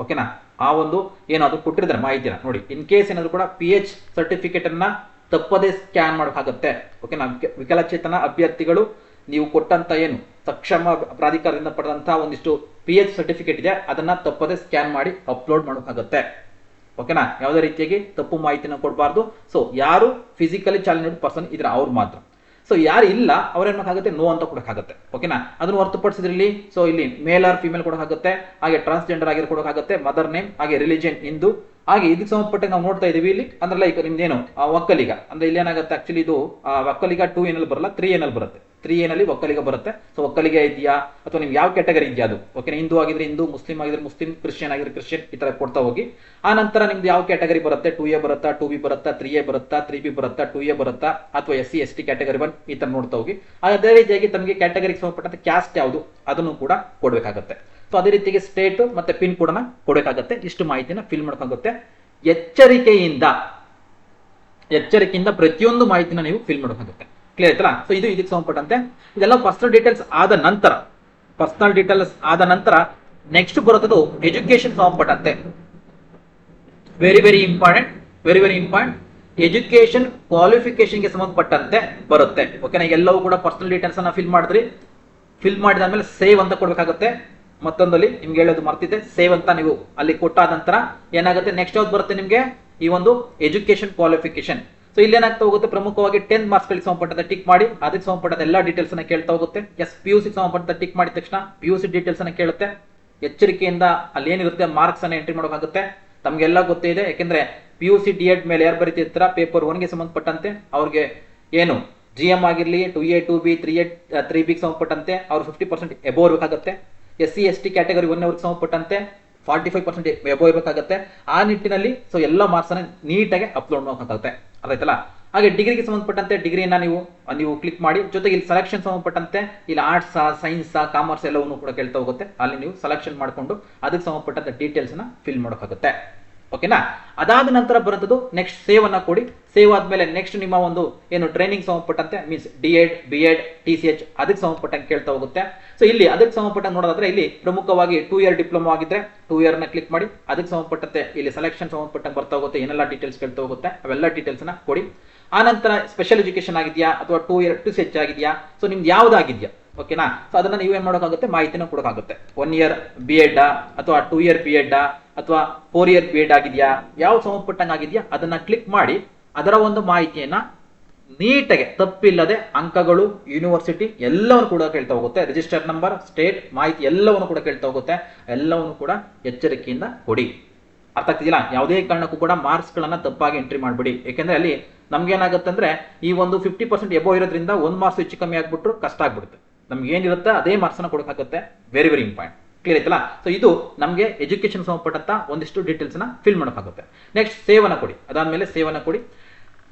ಓಕೆನಾ? ಆ ಒಂದು ಏನಾದ್ರು ಕೊಟ್ಟಿರ್ತಾರೆ ಮಾಹಿತಿನ, ನೋಡಿ ಇನ್ ಕೇಸ್ ಏನಾದರೂ ಕೂಡ ಪಿ ಎಚ್ ಸರ್ಟಿಫಿಕೇಟ್ ಅನ್ನ ತಪ್ಪದೇ ಸ್ಕ್ಯಾನ್ ಮಾಡೋಕ್ಕಾಗುತ್ತೆ ಓಕೆನಾ? ವಿಕ- ವಿಕಲಚೇತನ ಅಭ್ಯರ್ಥಿಗಳು ನೀವು ಕೊಟ್ಟಂತ ಏನು, ಸಕ್ಷಮ ಪ್ರಾಧಿಕಾರದಿಂದ ಪಡೆದಂತಹ ಒಂದಿಷ್ಟು ಪಿ ಎಚ್ ಸರ್ಟಿಫಿಕೇಟ್ ಇದೆ, ಅದನ್ನ ತಪ್ಪದೇ ಸ್ಕ್ಯಾನ್ ಮಾಡಿ ಅಪ್ಲೋಡ್ ಮಾಡೋಕ್ಕಾಗುತ್ತೆ ಓಕೆನಾ? ಯಾವುದೇ ರೀತಿಯಾಗಿ ತಪ್ಪು ಮಾಹಿತಿನ ಕೊಡಬಾರ್ದು. ಸೊ ಯಾರು ಫಿಸಿಕಲಿ ಚಾಲೆಂಜ್ ಪರ್ಸನ್ ಇದ್ರೆ ಅವ್ರು ಮಾತ್ರ. ಸೊ ಯಾರು ಇಲ್ಲ ಅವ್ರೇನ್ ಮಾಡಕ್ಕಾಗುತ್ತೆ ನೋ ಅಂತ ಕೊಡೋಕ್ಕಾಗುತ್ತೆ. ಓಕೆನಾ ಅದನ್ನು ಹೊರತುಪಡಿಸಿದ್ರಲ್ಲಿ ಸೊ ಇಲ್ಲಿ ಮೇಲ್ ಆರ್ ಫಿಮೇಲ್ ಕೊಡಕ್ಕಾಗುತ್ತೆ, ಹಾಗೆ ಟ್ರಾನ್ಸ್ಜೆಂಡರ್ ಆಗಿರೋ ಕೊಡೋಕ್ಕಾಗುತ್ತೆ ಮದರ್ ನೇಮ್ ಹಾಗೆ ರಿಲಿಜನ್ ಹಿಂದೂ. ಹಾಗೆ ಇದಕ್ಕೆ ಸಂಬಂಧಪಟ್ಟ ನಾವು ನೋಡ್ತಾ ಇದೀವಿ ಇಲ್ಲಿ. ಅಂದ್ರೆ ಲೈಕ್ ನಿಮ್ದೇನು? ಒಕ್ಕಲಿಗ ಅಂದ್ರೆ ಇಲ್ಲಿ ಏನಾಗುತ್ತೆ? ಆಕ್ಚುಲಿ ಇದು ಒಕ್ಕಲಿಗ ಟೂ ಏನಲ್ಲಿ ಬರಲ್ಲ ತ್ರೀ ಏನಲ್ಲಿ ಬರುತ್ತೆ. ತ್ರೀ ಏನಲ್ಲಿ ಒಕ್ಕಲಿಗ ಬರುತ್ತೆ. ಸೊ ಒಕ್ಕಲಿಗ ಇದೆಯಾ? ಅಥವಾ ನಿಮ್ಗೆ ಯಾವ ಕ್ಯಾಟಗರಿ ಇದೆಯಾ ಅದು? ಓಕೆ ಹಿಂದೂ ಆಗಿದ್ರೆ ಹಿಂದೂ, ಮುಸ್ಲಿಂ ಆಗಿದ್ರೆ ಮುಸ್ಲಿಂ, ಕ್ರಿಶ್ಚಿಯನ್ ಆಗಿದ್ರೆ ಕ್ರಿಶ್ಚಿಯನ್, ಈ ತರ ಕೊಡ್ತಾ ಹೋಗಿ. ಆ ನಂತರ ನಿಮ್ದು ಯಾವ ಕ್ಯಾಟಗರಿ ಬರುತ್ತೆ? ಟೂ ಎ ಬರುತ್ತಾ ಟೂ ಬಿ ಬರುತ್ತಾ ತ್ರೀ ಎ ಬರುತ್ತಾ ತ್ರೀ ಬಿ ಬರುತ್ತಾ ಟೂ ಎ ಬರುತ್ತಾ, ಅಥವಾ S C S T category one ಈ ತರ ನೋಡ್ತಾ ಹೋಗಿ. ಅದೇ ರೀತಿಯಾಗಿ ತಮಗೆ ಕ್ಯಾಟಗರಿಗೆ ಸಂಬಂಧಪಟ್ಟಂತ ಕ್ಯಾಸ್ಟ್ ಯಾವುದು, ಅದನ್ನು ಕೂಡ ಕೊಡಬೇಕಾಗುತ್ತೆ. ಸೊ ಅದೇ ರೀತಿಯಾಗಿ ಸ್ಟೇಟ್ ಮತ್ತೆ ಪಿನ್ ಕೂಡ ಕೊಡಬೇಕಾಗುತ್ತೆ. ಇಷ್ಟು ಮಾಹಿತಿನ ಫಿಲ್ ಮಾಡ್ಬೇಕಾಗುತ್ತೆ ಎಚ್ಚರಿಕೆಯಿಂದ ಎಚ್ಚರಿಕೆಯಿಂದ ಪ್ರತಿಯೊಂದು ಮಾಹಿತಿನ ನೀವು ಫಿಲ್ ಮಾಡಬೇಕಾಗುತ್ತೆ ಕ್ಲಿಯರ್ ಆಯ್ತಲ್ಲ? ಸೊ ಇದು ಇದಕ್ಕೆ ಸಂಬಂಧಪಟ್ಟಂತೆ ಇದೆಲ್ಲ ಪರ್ಸನಲ್ ಡೀಟೇಲ್ಸ್ ಆದ ನಂತರ ಪರ್ಸನಲ್ ಡೀಟೇಲ್ಸ್ ಆದ ನಂತರ ನೆಕ್ಸ್ಟ್ ಬರುತ್ತದು ಎಜುಕೇಶನ್ ಸಂಬಂಧಪಟ್ಟಂತೆ. Very very important very very important education ಕ್ವಾಲಿಫಿಕೇಶನ್ಗೆ ಸಂಬಂಧಪಟ್ಟಂತೆ ಬರುತ್ತೆ. ಓಕೆನಾ ಎಲ್ಲವೂ ಕೂಡ ಪರ್ಸನಲ್ ಡೀಟೇಲ್ಸ್ ಅನ್ನ ಫಿಲ್ ಮಾಡಿದ್ರಿ. ಫಿಲ್ ಮಾಡಿದಾದ್ಮೇಲೆ ಸೇವ್ ಅಂತ ಕೊಡ್ಬೇಕಾಗುತ್ತೆ. ಮತ್ತೊಂದಲ್ಲಿ ನಿಮ್ಗೆ ಹೇಳೋದು ಮರ್ತಿದೆ ಸೇವ್ ಅಂತ ನೀವು ಅಲ್ಲಿ ಕೊಟ್ಟಾದ ನಂತರ ಏನಾಗುತ್ತೆ? ನೆಕ್ಸ್ಟ್ ಯಾವ್ದು ಬರುತ್ತೆ ನಿಮ್ಗೆ? ಈ ಒಂದು ಎಜುಕೇಶನ್ ಕ್ವಾಲಿಫಿಕೇಶನ್ ಸೊ ಇಲ್ಲಿ ಏನಾಗ್ತಾ ಹೋಗುತ್ತೆ? ಪ್ರಮುಖವಾಗಿ ಟೆನ್ ಮಾರ್ಕ್ಸ್ ಗಳಿಗೆ ಸಂಬಂಧಪಟ್ಟಂತೆ ಟಿಕ್ ಮಾಡಿ, ಅದಕ್ಕೆ ಸಂಬಂಧಪಟ್ಟದ ಎಲ್ಲ ಡೀಟೇಲ್ಸ್ ಅನ್ನ ಕೇಳ್ತಾ ಹೋಗುತ್ತೆ. ಎಸ್ ಪಿ ಯು ಸಿ ಸಂಬಂಧಪಟ್ಟ ಟಿಕ್ ಮಾಡಿದ ತಕ್ಷಣ ಪಿ ಯು ಸಿ ಡೀಟೇಲ್ಸ್ ಅನ್ನ ಕೇಳುತ್ತೆ. ಎಚ್ಚರಿಕೆಯಿಂದ ಅಲ್ಲಿ ಏನಿರುತ್ತೆ ಮಾರ್ಕ್ಸ್ ಅನ್ನ ಎಂಟ್ರಿ ಮಾಡೋಕ್ಕಾಗುತ್ತೆ ತಮಗೆಲ್ಲ ಗೊತ್ತೇ ಇದೆ ಯಾಕೆಂದ್ರೆ P U C D Ed ಮೇಲೆ ಯಾರು ಬರೀತಿರ್ತಾರ ಪೇಪರ್ ಒನ್ಗೆ ಸಂಬಂಧಪಟ್ಟಂತೆ ಅವ್ರಿಗೆ ಏನು? ಜಿ ಎಂ ಆಗಿರಲಿ two A two B three A three ಬಿಗೆ ಸಂಬಂಧಪಟ್ಟಂತೆ ಅವ್ರು ಫಿಫ್ಟಿ ಪರ್ಸೆಂಟ್ ಎಬೋ ಇರಬೇಕಾಗುತ್ತೆ. S C S T category one ಅವ್ರಿಗೆ ಸಂಬಂಧಪಟ್ಟಂತೆ ಫಾರ್ಟಿ ಫೈವ್ ಪರ್ಸೆಂಟ್ ಎಬೋ ಇರಬೇಕಾಗುತ್ತೆ. ಆ ನಿಟ್ಟಿನಲ್ಲಿ ಸೊ ಎಲ್ಲ ಮಾರ್ಕ್ಸ್ ಅನ್ನ ನೀಟಾಗಿ ಅಪ್ಲೋಡ್ ಮಾಡೋಕ್ಕಾಗುತ್ತೆ ಅದಾಯ್ತಲ್ಲ ಹಾಗೆ ಡಿಗ್ರಿಗೆ ಸಂಬಂಧಪಟ್ಟಂತೆ ಡಿಗ್ರಿಯನ್ನ ನೀವು ನೀವು ಕ್ಲಿಕ್ ಮಾಡಿ, ಜೊತೆಗೆ ಇಲ್ಲಿ ಸೆಲೆಕ್ಷನ್ ಸಂಬಂಧಪಟ್ಟಂತೆ ಇಲ್ಲಿ ಆರ್ಟ್ಸ್ ಸೈನ್ಸ್ ಕಾಮರ್ಸ್ ಎಲ್ಲವನ್ನು ಕೂಡ ಕೇಳ್ತಾ ಹೋಗುತ್ತೆ. ಅಲ್ಲಿ ನೀವು ಸೆಲೆಕ್ಷನ್ ಮಾಡಿಕೊಂಡು, ಅದಕ್ಕೆ ಸಂಬಂಧಪಟ್ಟಂತ ಡೀಟೇಲ್ಸ್ನ ಫಿಲ್ ಮಾಡೋಕ್ಕಾಗುತ್ತೆ ಓಕೆನಾ? ಅದಾದ ನಂತರ ಬರುತ್ತದು ನೆಕ್ಸ್ಟ್ ಸೇವ್ ಅನ್ನ ಕೊಡಿ. ಸೇವ್ ಆದ್ಮೇಲೆ ನೆಕ್ಸ್ಟ್ ನಿಮ್ಮ ಒಂದು ಏನು ಟ್ರೈನಿಂಗ್ ಸಂಬಂಧಪಟ್ಟಂತೆ means D Ed B Ed T C H ಅದಕ್ಕೆ ಸಂಬಂಧಪಟ್ಟಂಗೆ ಕೇಳ್ತಾ ಹೋಗುತ್ತೆ. ಸೊ ಇಲ್ಲಿ ಅದಕ್ಕೆ ಸಂಬಂಧಪಟ್ಟಂಗೆ ನೋಡೋದಾದ್ರೆ ಇಲ್ಲಿ ಪ್ರಮುಖವಾಗಿ ಟೂ ಇಯರ್ ಡಿಪ್ಲೊಮಾ ಆಗಿದ್ರೆ ಟೂ ಇಯರ್ನ ಕ್ಲಿಕ್ ಮಾಡಿ. ಅದಕ್ಕೆ ಸಂಬಂಧಪಟ್ಟಂತೆ ಇಲ್ಲಿ ಸೆಲೆಕ್ಷನ್ ಸಂಬಂಧಪಟ್ಟಂಗೆ ಬರ್ತಾ ಹೋಗುತ್ತೆ. ಏನೆಲ್ಲ ಡೀಟೇಲ್ಸ್ ಕೇಳ್ತಾ ಹೋಗುತ್ತೆ ಅವೆಲ್ಲ ಡೀಟೇಲ್ಸ್ನ ಕೊಡಿ. ಆನಂತರ ಸ್ಪೆಷಲ್ ಎಜುಕೇಶನ್ ಆಗಿದೆಯಾ ಅಥವಾ two year T C H ಆಗಿದೆಯಾ? ಸೊ ನಿಮ್ದು ಯಾವ್ದಾಗಿದೆಯಾ ಓಕೆನಾ ಸೊ ಅದನ್ನ ನೀವು ಏನ್ ಮಾಡೋಕ್ಕಾಗುತ್ತೆ ಮಾಹಿತಿನ ಕೊಡೋಕ್ಕಾಗುತ್ತೆ ಒನ್ ಇಯರ್ ಬಿ ಎಡ್ ಅಥವಾ ಟೂ ಇಯರ್ ಬಿ ಎಡ್ ಅಥವಾ ಫೋರ್ ಇಯರ್ ಬಿ ಎಡ್ ಆಗಿದೆಯಾ? ಯಾವ ಸಂಬಂಧಪಟ್ಟಂಗೆ ಆಗಿದೆಯಾ ಅದನ್ನ ಕ್ಲಿಕ್ ಮಾಡಿ, ಅದರ ಒಂದು ಮಾಹಿತಿಯನ್ನ ನೀಟಾಗಿ ತಪ್ಪಿಲ್ಲದೆ ಅಂಕಗಳು ಯೂನಿವರ್ಸಿಟಿ ಎಲ್ಲವನ್ನು ಕೂಡ ಕೇಳ್ತಾ ಹೋಗುತ್ತೆ. ರಿಜಿಸ್ಟರ್ ನಂಬರ್ ಸ್ಟೇಟ್ ಮಾಹಿತಿ ಎಲ್ಲವನ್ನು ಕೂಡ ಕೇಳ್ತಾ ಹೋಗುತ್ತೆ. ಎಲ್ಲವನ್ನು ಕೂಡ ಎಚ್ಚರಿಕೆಯಿಂದ ಕೊಡಿ. ಅರ್ಥ ಆಗ್ತಿದಿಲ್ಲ ಯಾವುದೇ ಕಾರಣಕ್ಕೂ ಕೂಡ ಮಾರ್ಕ್ಸ್ ಗಳನ್ನ ತಪ್ಪಾಗಿ ಎಂಟ್ರಿ ಮಾಡಬೇಡಿ. ಯಾಕೆಂದ್ರೆ ಅಲ್ಲಿ ನಮ್ಗೆ ಏನಾಗುತ್ತೆ ಅಂದ್ರೆ ಈ ಒಂದು ಫಿಫ್ಟಿ ಪರ್ಸೆಂಟ್ ಎಬೋ ಇರೋದ್ರಿಂದ, ಒಂದು ಮಾರ್ಕ್ಸ್ ಹೆಚ್ಚು ಕಮ್ಮಿ ಆಗ್ಬಿಟ್ರು ಕಷ್ಟ ಆಗ್ಬಿಡುತ್ತೆ. ನಮ್ಗೆ ಏನಿರುತ್ತೆ ಅದೇ ಮಾರ್ಕ್ಸ್ನ ಕೊಡೋಕ್ಕಾಗುತ್ತೆ ವೆರಿ ವೆರಿ ಇಂಪಾರ್ಟೆಂಟ್ ಕ್ಲಿಯರ್ ಆಯ್ತಲ್ಲ? ಸೊ ಇದು ನಮಗೆ ಎಜುಕೇಶನ್ ಸಂಬಂಧಪಟ್ಟಂತ ಒಂದಿಷ್ಟು ಡೀಟೇಲ್ಸ್ನ ಫಿಲ್ ಮಾಡೋಕ್ಕಾಗುತ್ತೆ ನೆಕ್ಸ್ಟ್ ಸೇವನ ಕೊಡಿ. ಅದಾದಮೇಲೆ ಸೇವನ ಕೊಡಿ.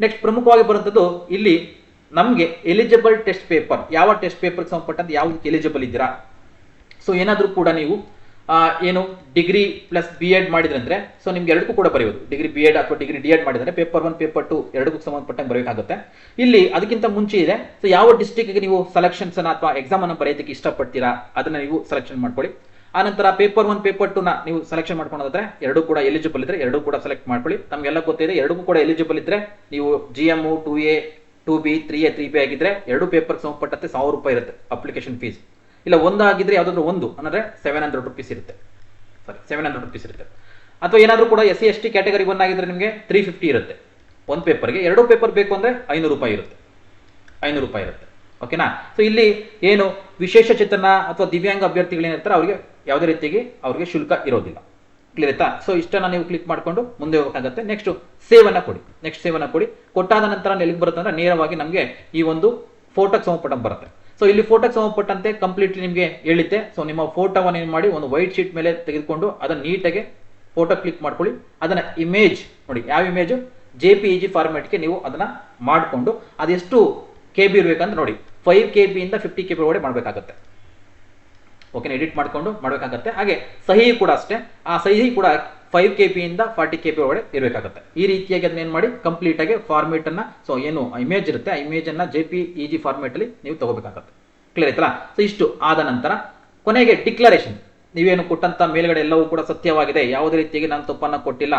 ನೆಕ್ಸ್ಟ್ ಪ್ರಮುಖವಾಗಿ ಬರುವಂಥದ್ದು ಇಲ್ಲಿ ನಮಗೆ ಎಲಿಜಿಬಲ್ ಟೆಸ್ಟ್ ಪೇಪರ್ ಯಾವ ಟೆಸ್ಟ್ ಪೇಪರ್ ಸಂಬಂಧಪಟ್ಟಂತ ಯಾವ್ದಕ್ಕೆ ಎಲಿಜಿಬಲ್ ಇದ್ದೀರಾ? ಸೊ ಏನಾದರೂ ಕೂಡ ನೀವು ಏನು ಡಿಗ್ರಿ ಪ್ಲಸ್ ಬಿ ಎಡ್ ಮಾಡಿದ್ರೆ ಅಂದ್ರೆ ಸೊ ನಿಮ್ಗೆ ಎರಡಕ್ಕೂ ಕೂಡ ಬರೆಯೋದು ಡಿಗ್ರಿ ಬಿ ಎಡ್ ಅಥವಾ ಡಿಗ್ರಿ ಡಿ ಎಡ್ ಮಾಡಿದ್ರೆ ಪೇಪರ್ ಒನ್ ಪೇಪರ್ ಟು ಎರಡಕ್ಕೂ ಸಂಬಂಧಪಟ್ಟಂಗೆ ಬರೆಯೋಕ್ಕಾಗುತ್ತೆ. ಇಲ್ಲಿ ಅದಕ್ಕಿಂತ ಮುಂಚೆ ಇದೆ. ಸೊ ಯಾವ ಡಿಸ್ಟಿಕ್ಗೆ ನೀವು ಸೆಲೆಕ್ಷನ್ಸ್ ಅಥವಾ ಎಕ್ಸಾಮ್ ಅನ್ನು ಬರೆಯೋದಕ್ಕೆ ಇಷ್ಟಪಡ್ತೀರಾ, ಅದನ್ನ ನೀವು ಸೆಲೆಕ್ಷನ್ ಮಾಡ್ಕೊಳ್ಳಿ. ಆನಂತರ ಪೇಪರ್ ಒನ್ ಪೇಪರ್ ಟು ನೀವು ಸೆಲೆಕ್ಷನ್ ಮಾಡ್ಕೊಳ್ಳೋದಾದ್ರೆ ಎರಡು ಕೂಡ ಎಲಿಜಿಬಲ್ ಇದ್ರೆ ಎರಡೂ ಕೂಡ ಸೆಲೆಕ್ಟ್ ಮಾಡ್ಕೊಳ್ಳಿ. ನಮ್ಗೆಲ್ಲ ಗೊತ್ತಿದೆ, ಎರಡಕ್ಕೂ ಕೂಡ ಎಲಿಜಿಬಲ್ ಇದ್ರೆ ನೀವು G M two A two B three A three B ಆಗಿದ್ರೆ ಎರಡು ಪೇಪರ್ ಸಂಬಂಧಪಟ್ಟಂತೆ ಸಾವಿರ ರೂಪಾಯಿ ಇರುತ್ತೆ ಅಪ್ಲಿಕೇಶನ್ ಫೀಸ್ ಇಲ್ಲ, ಒಂದಾಗಿದ್ರೆ ಯಾವ್ದಾದ್ರು ಒಂದು, ಅಂದ್ರೆ ಸೆವೆನ್ ಹಂಡ್ರೆಡ್ ರುಪೀಸ್ ಇರುತ್ತೆ. ಸಾರಿ ಸೆವೆನ್ ಹಂಡ್ರೆಡ್ ರುಪೀಸ್ ಇರುತ್ತೆ. ಅಥವಾ ಏನಾದರೂ ಕೂಡ S C S T category one ಆಗಿದ್ರೆ ನಿಮಗೆ ತ್ರೀ ಫಿಫ್ಟಿ ಇರುತ್ತೆ. ಒಂದು ಪೇಪರ್ಗೆ ಎರಡು ಪೇಪರ್ ಬೇಕು ಅಂದ್ರೆ ಐನೂರು ರೂಪಾಯಿ ಇರುತ್ತೆ. ಐನೂರು ರೂಪಾಯಿ ಇರುತ್ತೆ. ಓಕೆನಾ ಸೊ ಇಲ್ಲಿ ಏನು ವಿಶೇಷ ಚೇತನ ಅಥವಾ ದಿವ್ಯಾಂಗ ಅಭ್ಯರ್ಥಿಗಳೇನಿರ್ತಾರೆ ಅವರಿಗೆ ಯಾವುದೇ ರೀತಿಯಾಗಿ ಅವರಿಗೆ ಶುಲ್ಕ ಇರೋದಿಲ್ಲ. ಕ್ಲಿಯರ್ ಆಯ್ತಾ? ಸೊ ಇಷ್ಟನ್ನ ನೀವು ಕ್ಲಿಕ್ ಮಾಡಿಕೊಂಡು ಮುಂದೆ ಹೋಗಬೇಕಾಗುತ್ತೆ ನೆಕ್ಸ್ಟ್ ಸೇವನ್ನ ಕೊಡಿ. ನೆಕ್ಸ್ಟ್ ಸೇವನ್ನ ಕೊಡಿ. ಕೊಟ್ಟಾದ ನಂತರ ಎಲ್ಲಿಗೆ ಬರುತ್ತೆ ಅಂದ್ರೆ ನೇರವಾಗಿ ನಮಗೆ ಈ ಒಂದು ಫೋಟೋ ಸಂಬಂಧಪಟ್ಟ ಬರುತ್ತೆ. ಸೊ ಇಲ್ಲಿ ಫೋಟೋಗೆ ಸಂಬಂಧಪಟ್ಟಂತೆ ಕಂಪ್ಲೀಟ್ಲಿ ನಿಮಗೆ ಹೇಳಿದ್ದೆ. ಸೊ ನಿಮ್ಮ ಫೋಟೋವನ್ನು ಏನು ಮಾಡಿ, ಒಂದು ವೈಟ್ ಶೀಟ್ ಮೇಲೆ ತೆಗೆದುಕೊಂಡು ಅದನ್ನ ನೀಟಾಗಿ ಫೋಟೋ ಕ್ಲಿಕ್ ಮಾಡ್ಕೊಳ್ಳಿ. ಅದನ್ನ ಇಮೇಜ್ ನೋಡಿ, ಯಾವ image J P E G ಫಾರ್ಮೆಟ್ಗೆ ನೀವು ಅದನ್ನ ಮಾಡಿಕೊಂಡು, ಅದೆಷ್ಟು ಕೆ ಬಿ ಇರಬೇಕಂತ ನೋಡಿ ಫೈವ್ ಕೆ ಬಿ ಇಂದ ಫಿಫ್ಟಿ ಕೆ ಬಿ ಒಳಗಡೆ ಮಾಡಬೇಕಾಗತ್ತೆ. ಓಕೆ ಎಡಿಟ್ ಮಾಡಿಕೊಂಡು ಮಾಡಬೇಕಾಗತ್ತೆ. ಹಾಗೆ, ಸಹಿ ಕೂಡ ಅಷ್ಟೇ. ಆ ಸಹಿ ಕೂಡ ಫೈವ್ ಕೆ ಇಂದ ಫಾರ್ಟಿ ಕೆ ಪಿ ಒಳಗಡೆ ಇರಬೇಕಾಗುತ್ತೆ. ಈ ರೀತಿಯಾಗಿ ಅದನ್ನ ಏನ್ ಮಾಡಿ ಕಂಪ್ಲೀಟ್ ಆಗಿ ಫಾರ್ಮೇಟ್ ಅನ್ನ ಸೊ ಏನು ಇಮೇಜ್ ಇರುತ್ತೆ, ಆ ಇಮೇಜ್ ಅನ್ನ J P E G format ಅಲ್ಲಿ ನೀವು ತಗೋಬೇಕಾಗತ್ತೆ. ಕ್ಲಿಯರ್ ಆಯ್ತಲ್ಲ? ಸೊ ಇಷ್ಟು ಆದ ನಂತರ ಕೊನೆಗೆ ಡಿಕ್ಲರೇಷನ್ ನೀವೇನು ಕೊಟ್ಟಂತ ಮೇಲ್ಗಡೆ ಎಲ್ಲವೂ ಕೂಡ ಸತ್ಯವಾಗಿದೆ. ಯಾವುದೇ ರೀತಿಯಾಗಿ ನಾನು ತಪ್ಪನ್ನ ಕೊಟ್ಟಿಲ್ಲ.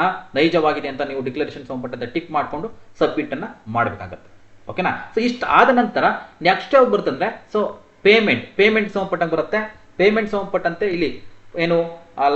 ಆ, ನೈಜವಾಗಿದೆ ಅಂತ ನೀವು ಡಿಕ್ಲರೇಷನ್ ಸಂಬಂಧಪಟ್ಟಂತೆ ಟಿಕ್ ಮಾಡಿಕೊಂಡು ಸಬ್ಮಿಟ್ ಅನ್ನ ಮಾಡಬೇಕಾಗತ್ತೆ. ಓಕೆನಾ ಸೊ ಇಷ್ಟು ಆದ ನಂತರ ನೆಕ್ಸ್ಟ್ ಯಾವ ಬರುತ್ತಂದ್ರೆ ಸೊ ಪೇಮೆಂಟ್ ಪೇಮೆಂಟ್ ಸಂಬಂಧಪಟ್ಟಂಗೆ ಬರುತ್ತೆ. ಪೇಮೆಂಟ್ ಸಂಬಂಧಪಟ್ಟಂತೆ ಇಲ್ಲಿ ಏನು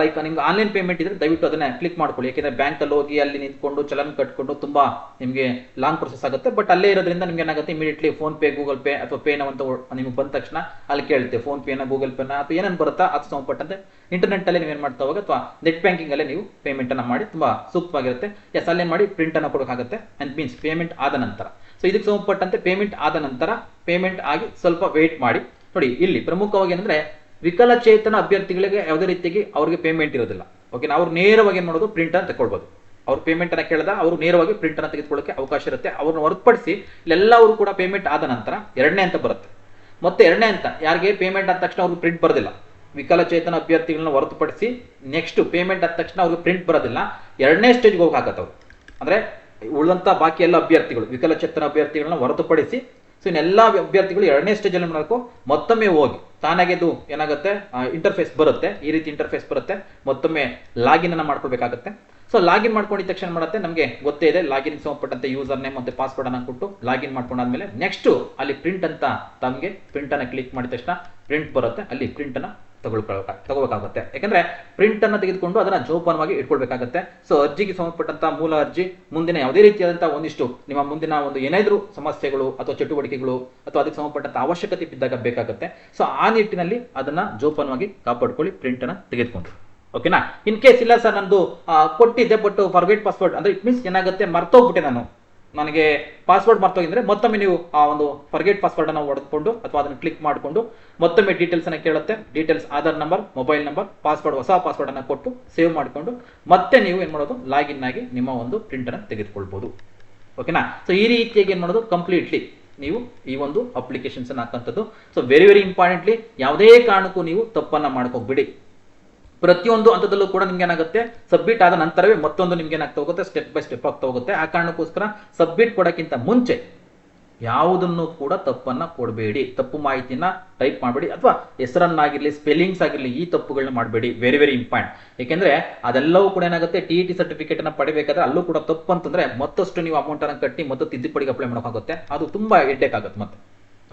ಲೈಕ್ ನಿಮ್ಗೆ ಆನ್ಲೈನ್ ಪೇಮೆಂಟ್ ಇದ್ರೆ ದಯವಿಟ್ಟು ಅದನ್ನ ಕ್ಲಿಕ್ ಮಾಡ್ಕೊಳ್ಳಿ. ಯಾಕೆಂದ್ರೆ ಬ್ಯಾಂಕ್ ಅಲ್ಲಿ ಹೋಗಿ ಅಲ್ಲಿ ನಿಂತ್ಕೊಂಡು ಚಲನ್ ಕಟ್ಕೊಂಡು ತುಂಬಾ ನಿಮಗೆ ಲಾಂಗ್ ಪ್ರೊಸೆಸ್ ಆಗುತ್ತೆ. ಬಟ್ ಅಲ್ಲೇ ಇರೋದ್ರಿಂದ ನಿಮ್ಗೆ ಏನಾಗುತ್ತೆ? Immediately PhonePe Google pay ಅಥವಾ ಪೇನ ಅಂತ ನಿಮ್ಗೆ ಬಂದ ತಕ್ಷಣ ಅಲ್ಲಿ ಕೇಳುತ್ತೆ. ಫೋನ್ ಪೇನ ಗೂಗಲ್ ಪೇನ ಅಥವಾ ಏನೇನು ಬರುತ್ತಾ ಅದು ಸಂಬಂಧಪಟ್ಟಂತೆ ಇಂಟರ್ನೆಟ್ ಅಲ್ಲಿ ನೀವೇನ್ ಮಾಡ್ತಾ ಹೋಗ ಅಥವಾ ನೆಟ್ ಬ್ಯಾಂಕಿಂಗ್ ಅಲ್ಲೇ ನೀವು ಪೇಮೆಂಟ್ ಅನ್ನ ಮಾಡಿ ತುಂಬಾ ಸೂಕ್ತವಾಗಿರುತ್ತೆ. ಎಸ್ ಅಲ್ಲೇ ಮಾಡಿ ಪ್ರಿಂಟ್ ಅನ್ನ ಕೊಡೋಕ್ಕಾಗುತ್ತೆ ಅಂಡ್ ಮೀನ್ಸ್ ಪೇಮೆಂಟ್ ಆದ ನಂತರ. ಸೊ ಇದಕ್ಕೆ ಸಂಬಂಧಪಟ್ಟಂತೆ ಪೇಮೆಂಟ್ ಆದ ನಂತರ ಪೇಮೆಂಟ್ ಆಗಿ ಸ್ವಲ್ಪ ವೇಟ್ ಮಾಡಿ. ನೋಡಿ, ಇಲ್ಲಿ ಪ್ರಮುಖವಾಗಿ ಏನಂದ್ರೆ ವಿಕಲಚೇತನ ಅಭ್ಯರ್ಥಿಗಳಿಗೆ ಯಾವುದೇ ರೀತಿಯಾಗಿ ಅವ್ರಿಗೆ ಪೇಮೆಂಟ್ ಇರೋದಿಲ್ಲ. ಓಕೆ ಅವ್ರು ನೇರವಾಗಿ ಏನು ಮಾಡೋದು? ಪ್ರಿಂಟ್ ಅನ್ನ ತಗೊಳ್ಬೋದು ಅವ್ರು ಪೇಮೆಂಟ್ ಅನ್ನ ಕೇಳಿದ ಅವರು ನೇರವಾಗಿ ಪ್ರಿಂಟ್ ಅನ್ನು ತೆಗೆದುಕೊಳ್ಳೋಕೆ ಅವಕಾಶ ಇರುತ್ತೆ. ಅವ್ರನ್ನ ಹೊರತುಪಡಿಸಿ ಇಲ್ಲೆಲ್ಲವರು ಕೂಡ ಪೇಮೆಂಟ್ ಆದ ನಂತರ ಎರಡನೇ ಅಂತ ಬರುತ್ತೆ. ಮತ್ತೆ ಎರಡನೇ ಅಂತ ಯಾರಿಗೆ ಪೇಮೆಂಟ್ ಆದ ತಕ್ಷಣ ಅವ್ರಿಗೆ ಪ್ರಿಂಟ್ ಬರೋದಿಲ್ಲ. ವಿಕಲಚೇತನ ಅಭ್ಯರ್ಥಿಗಳನ್ನ ಹೊರತುಪಡಿಸಿ ನೆಕ್ಸ್ಟ್ ಪೇಮೆಂಟ್ ಆದ ತಕ್ಷಣ ಅವ್ರಿಗೆ ಪ್ರಿಂಟ್ ಬರೋದಿಲ್ಲ. ಎರಡನೇ ಸ್ಟೇಜ್ಗೆ ಹೋಗಿ ಹಾಕತ್ತವ್ರು ಅಂದ್ರೆ ಉಳಿದಂತ ಬಾಕಿ ಎಲ್ಲ ಅಭ್ಯರ್ಥಿಗಳು, ವಿಕಲಚೇತನ ಅಭ್ಯರ್ಥಿಗಳನ್ನ ಹೊರತುಪಡಿಸಿ ಸೊ ಇನ್ನೆಲ್ಲ ಅಭ್ಯರ್ಥಿಗಳು ಎರಡನೇ ಸ್ಟೇಜ್ ಅಲ್ಲಿ ಮಾಡಬೇಕು ಮತ್ತೊಮ್ಮೆ ಹೋಗಿ. ತಾನಾಗೆ ಇದು ಏನಾಗುತ್ತೆ? ಇಂಟರ್ಫೇಸ್ ಬರುತ್ತೆ. ಈ ರೀತಿ ಇಂಟರ್ಫೇಸ್ ಬರುತ್ತೆ. ಮತ್ತೊಮ್ಮೆ ಲಾಗಿನ್ ಅನ್ನ ಮಾಡ್ಕೊಳ್ಬೇಕಾಗುತ್ತೆ. ಸೊ ಲಾಗಿನ್ ಮಾಡ್ಕೊಂಡಿದ ತಕ್ಷಣ ಮಾಡುತ್ತೆ? ನಮಗೆ ಗೊತ್ತೇ ಇದೆ ಲಾಗಿನ್ ಸಂಬಂಧಪಟ್ಟಂತೆ ಯೂಸರ್ ನೇಮ್ ಮತ್ತೆ ಪಾಸ್ವರ್ಡ್ ಅನ್ನ ಕೊಟ್ಟು ಲಾಗಿನ್ ಮಾಡ್ಕೊಂಡಾದ್ಮೇಲೆ ನೆಕ್ಸ್ಟ್ ಅಲ್ಲಿ ಪ್ರಿಂಟ್ ಅಂತ ತಮಗೆ ಪ್ರಿಂಟ್ ಅನ್ನ ಕ್ಲಿಕ್ ಮಾಡಿದ ತಕ್ಷಣ ಪ್ರಿಂಟ್ ಬರುತ್ತೆ. ಅಲ್ಲಿ ಪ್ರಿಂಟ್ ಅನ್ನ ತಗೊಳ್ಕೊಳ್ಕ ತಗೋಬೇಕಾಗುತ್ತೆ. ಯಾಕಂದ್ರೆ ಪ್ರಿಂಟ್ ಅನ್ನ ತೆಗೆದುಕೊಂಡು ಅದನ್ನ ಜೋಪಾನವಾಗಿ ಇಟ್ಕೊಳ್ಬೇಕಾಗುತ್ತೆ. ಸೊ ಅರ್ಜಿಗೆ ಸಂಬಂಧಪಟ್ಟಂತ ಮೂಲ ಅರ್ಜಿ, ಮುಂದಿನ ಯಾವುದೇ ರೀತಿಯಾದಂತಹ ಒಂದಿಷ್ಟು, ನಿಮ್ಮ ಮುಂದಿನ ಒಂದು ಏನಾದ್ರೂ ಸಮಸ್ಯೆಗಳು ಅಥವಾ ಚಟುವಟಿಕೆಗಳು ಅಥವಾ ಅದಕ್ಕೆ ಸಂಬಂಧಪಟ್ಟಂತ ಅವಶ್ಯಕತೆ ಬಿದ್ದಾಗ ಬೇಕಾಗುತ್ತೆ. ಸೊ ಆ ನಿಟ್ಟಿನಲ್ಲಿ ಅದನ್ನ ಜೋಪಾನವಾಗಿ ಕಾಪಾಡ್ಕೊಳ್ಳಿ ಪ್ರಿಂಟ್ ಅನ್ನ ತೆಗೆದುಕೊಂಡು ಓಕೆನಾ ಇನ್ ಕೇಸ್ ಇಲ್ಲ ಸರ್, ನಂದು ಕೊಟ್ಟಿದ್ದೆ ಬಟ್ ಫರ್ಗೆಟ್ ಪಾಸ್ವರ್ಡ್ ಅಂದ್ರೆ ಇಟ್ ಮೀನ್ಸ್ ಏನಾಗುತ್ತೆ, ಮರ್ತೋಗ್ಬಿಟ್ಟೆ ನಾನು. ನನಗೆ ಪಾಸ್ವರ್ಡ್ ಮರ್ತೋಗಿದ್ರೆ ಮತ್ತೊಮ್ಮೆ ನೀವು ಆ ಒಂದು ಫರ್ಗೆಟ್ ಪಾಸ್ವರ್ಡ್ ಅನ್ನು ಹೊಡೆದುಕೊಂಡು ಅಥವಾ ಅದನ್ನು ಕ್ಲಿಕ್ ಮಾಡಿಕೊಂಡು ಮತ್ತೊಮ್ಮೆ ಡೀಟೇಲ್ಸ್ ಅನ್ನ ಕೇಳುತ್ತೆ. Details Aadhaar number mobile number password ಹೊಸ ಪಾಸ್ವರ್ಡ್ ಅನ್ನ ಕೊಟ್ಟು ಸೇವ್ ಮಾಡಿಕೊಂಡು ಮತ್ತೆ ನೀವು ಏನ್ ಮಾಡೋದು? ಲಾಗಿನ್ ಆಗಿ ನಿಮ್ಮ ಒಂದು ಪ್ರಿಂಟ್ ಅನ್ನು ತೆಗೆದುಕೊಳ್ಬಹುದು ಓಕೆನಾ ಸೊ ಈ ರೀತಿಯಾಗಿ ಏನ್ ಮಾಡೋದು? ಕಂಪ್ಲೀಟ್ಲಿ ನೀವು ಈ ಒಂದು ಅಪ್ಲಿಕೇಶನ್ಸ್ ಅನ್ನ ಹಾಕಂತದ್ದು. ಸೊ ವೆರಿ ವೆರಿ ಇಂಪಾರ್ಟೆಂಟ್ಲಿ ಯಾವುದೇ ಕಾರಣಕ್ಕೂ ನೀವು ತಪ್ಪನ್ನ ಮಾಡ್ಕೋಗ್ಬಿಡಿ. ಪ್ರತಿಯೊಂದು ಹಂತದಲ್ಲೂ ಕೂಡ ನಿಮ್ಗೆ ಏನಾಗುತ್ತೆ? ಸಬ್ಮಿಟ್ ಆದ ನಂತರವೇ ಮತ್ತೊಂದು ನಿಮ್ಗೆ ಏನಾಗ್ತಾ ಹೋಗುತ್ತೆ? ಸ್ಟೆಪ್ ಬೈ ಸ್ಟೆಪ್ ಆಗ್ತಾ ಹೋಗುತ್ತೆ. ಆ ಕಾರಣಕ್ಕೋಸ್ಕರ ಸಬ್ಮಿಟ್ ಕೊಡೋಕ್ಕಿಂತ ಮುಂಚೆ ಯಾವುದನ್ನು ಕೂಡ ತಪ್ಪನ್ನ ಕೊಡಬೇಡಿ. ತಪ್ಪು ಮಾಹಿತಿನ ಟೈಪ್ ಮಾಡಬೇಡಿ. ಅಥವಾ ಹೆಸರನ್ನಾಗಿರಲಿ ಸ್ಪೆಲ್ಲಿಂಗ್ಸ್ ಆಗಿರಲಿ, ಈ ತಪ್ಪುಗಳನ್ನ ಮಾಡಬೇಡಿ. ವೆರಿ ವೆರಿ ಇಂಪಾರ್ಟೆಂಟ್ ಯಾಕೆಂದ್ರೆ ಅದೆಲ್ಲವೂ ಕೂಡ ಏನಾಗುತ್ತೆ? ಟಿ ಟಿ ಸರ್ಟಿಫಿಕೇಟ್ ಅನ್ನ ಪಡಿಬೇಕಾದ್ರೆ ಅಲ್ಲೂ ಕೂಡ ತಪ್ಪು ಅಂತಂದ್ರೆ ಮತ್ತಷ್ಟು ನೀವು ಅಮೌಂಟ್ ಅನ್ನ ಕಟ್ಟಿ ಮತ್ತು ತಿದ್ದುಪಡಿಗೆ ಅಪ್ಲೈ ಮಾಡೋಕ್ಕಾಗುತ್ತೆ ಅದು ತುಂಬಾ ಹೆಡ್ಡೇಕ್ ಆಗುತ್ತೆ ಮತ್ತೆ.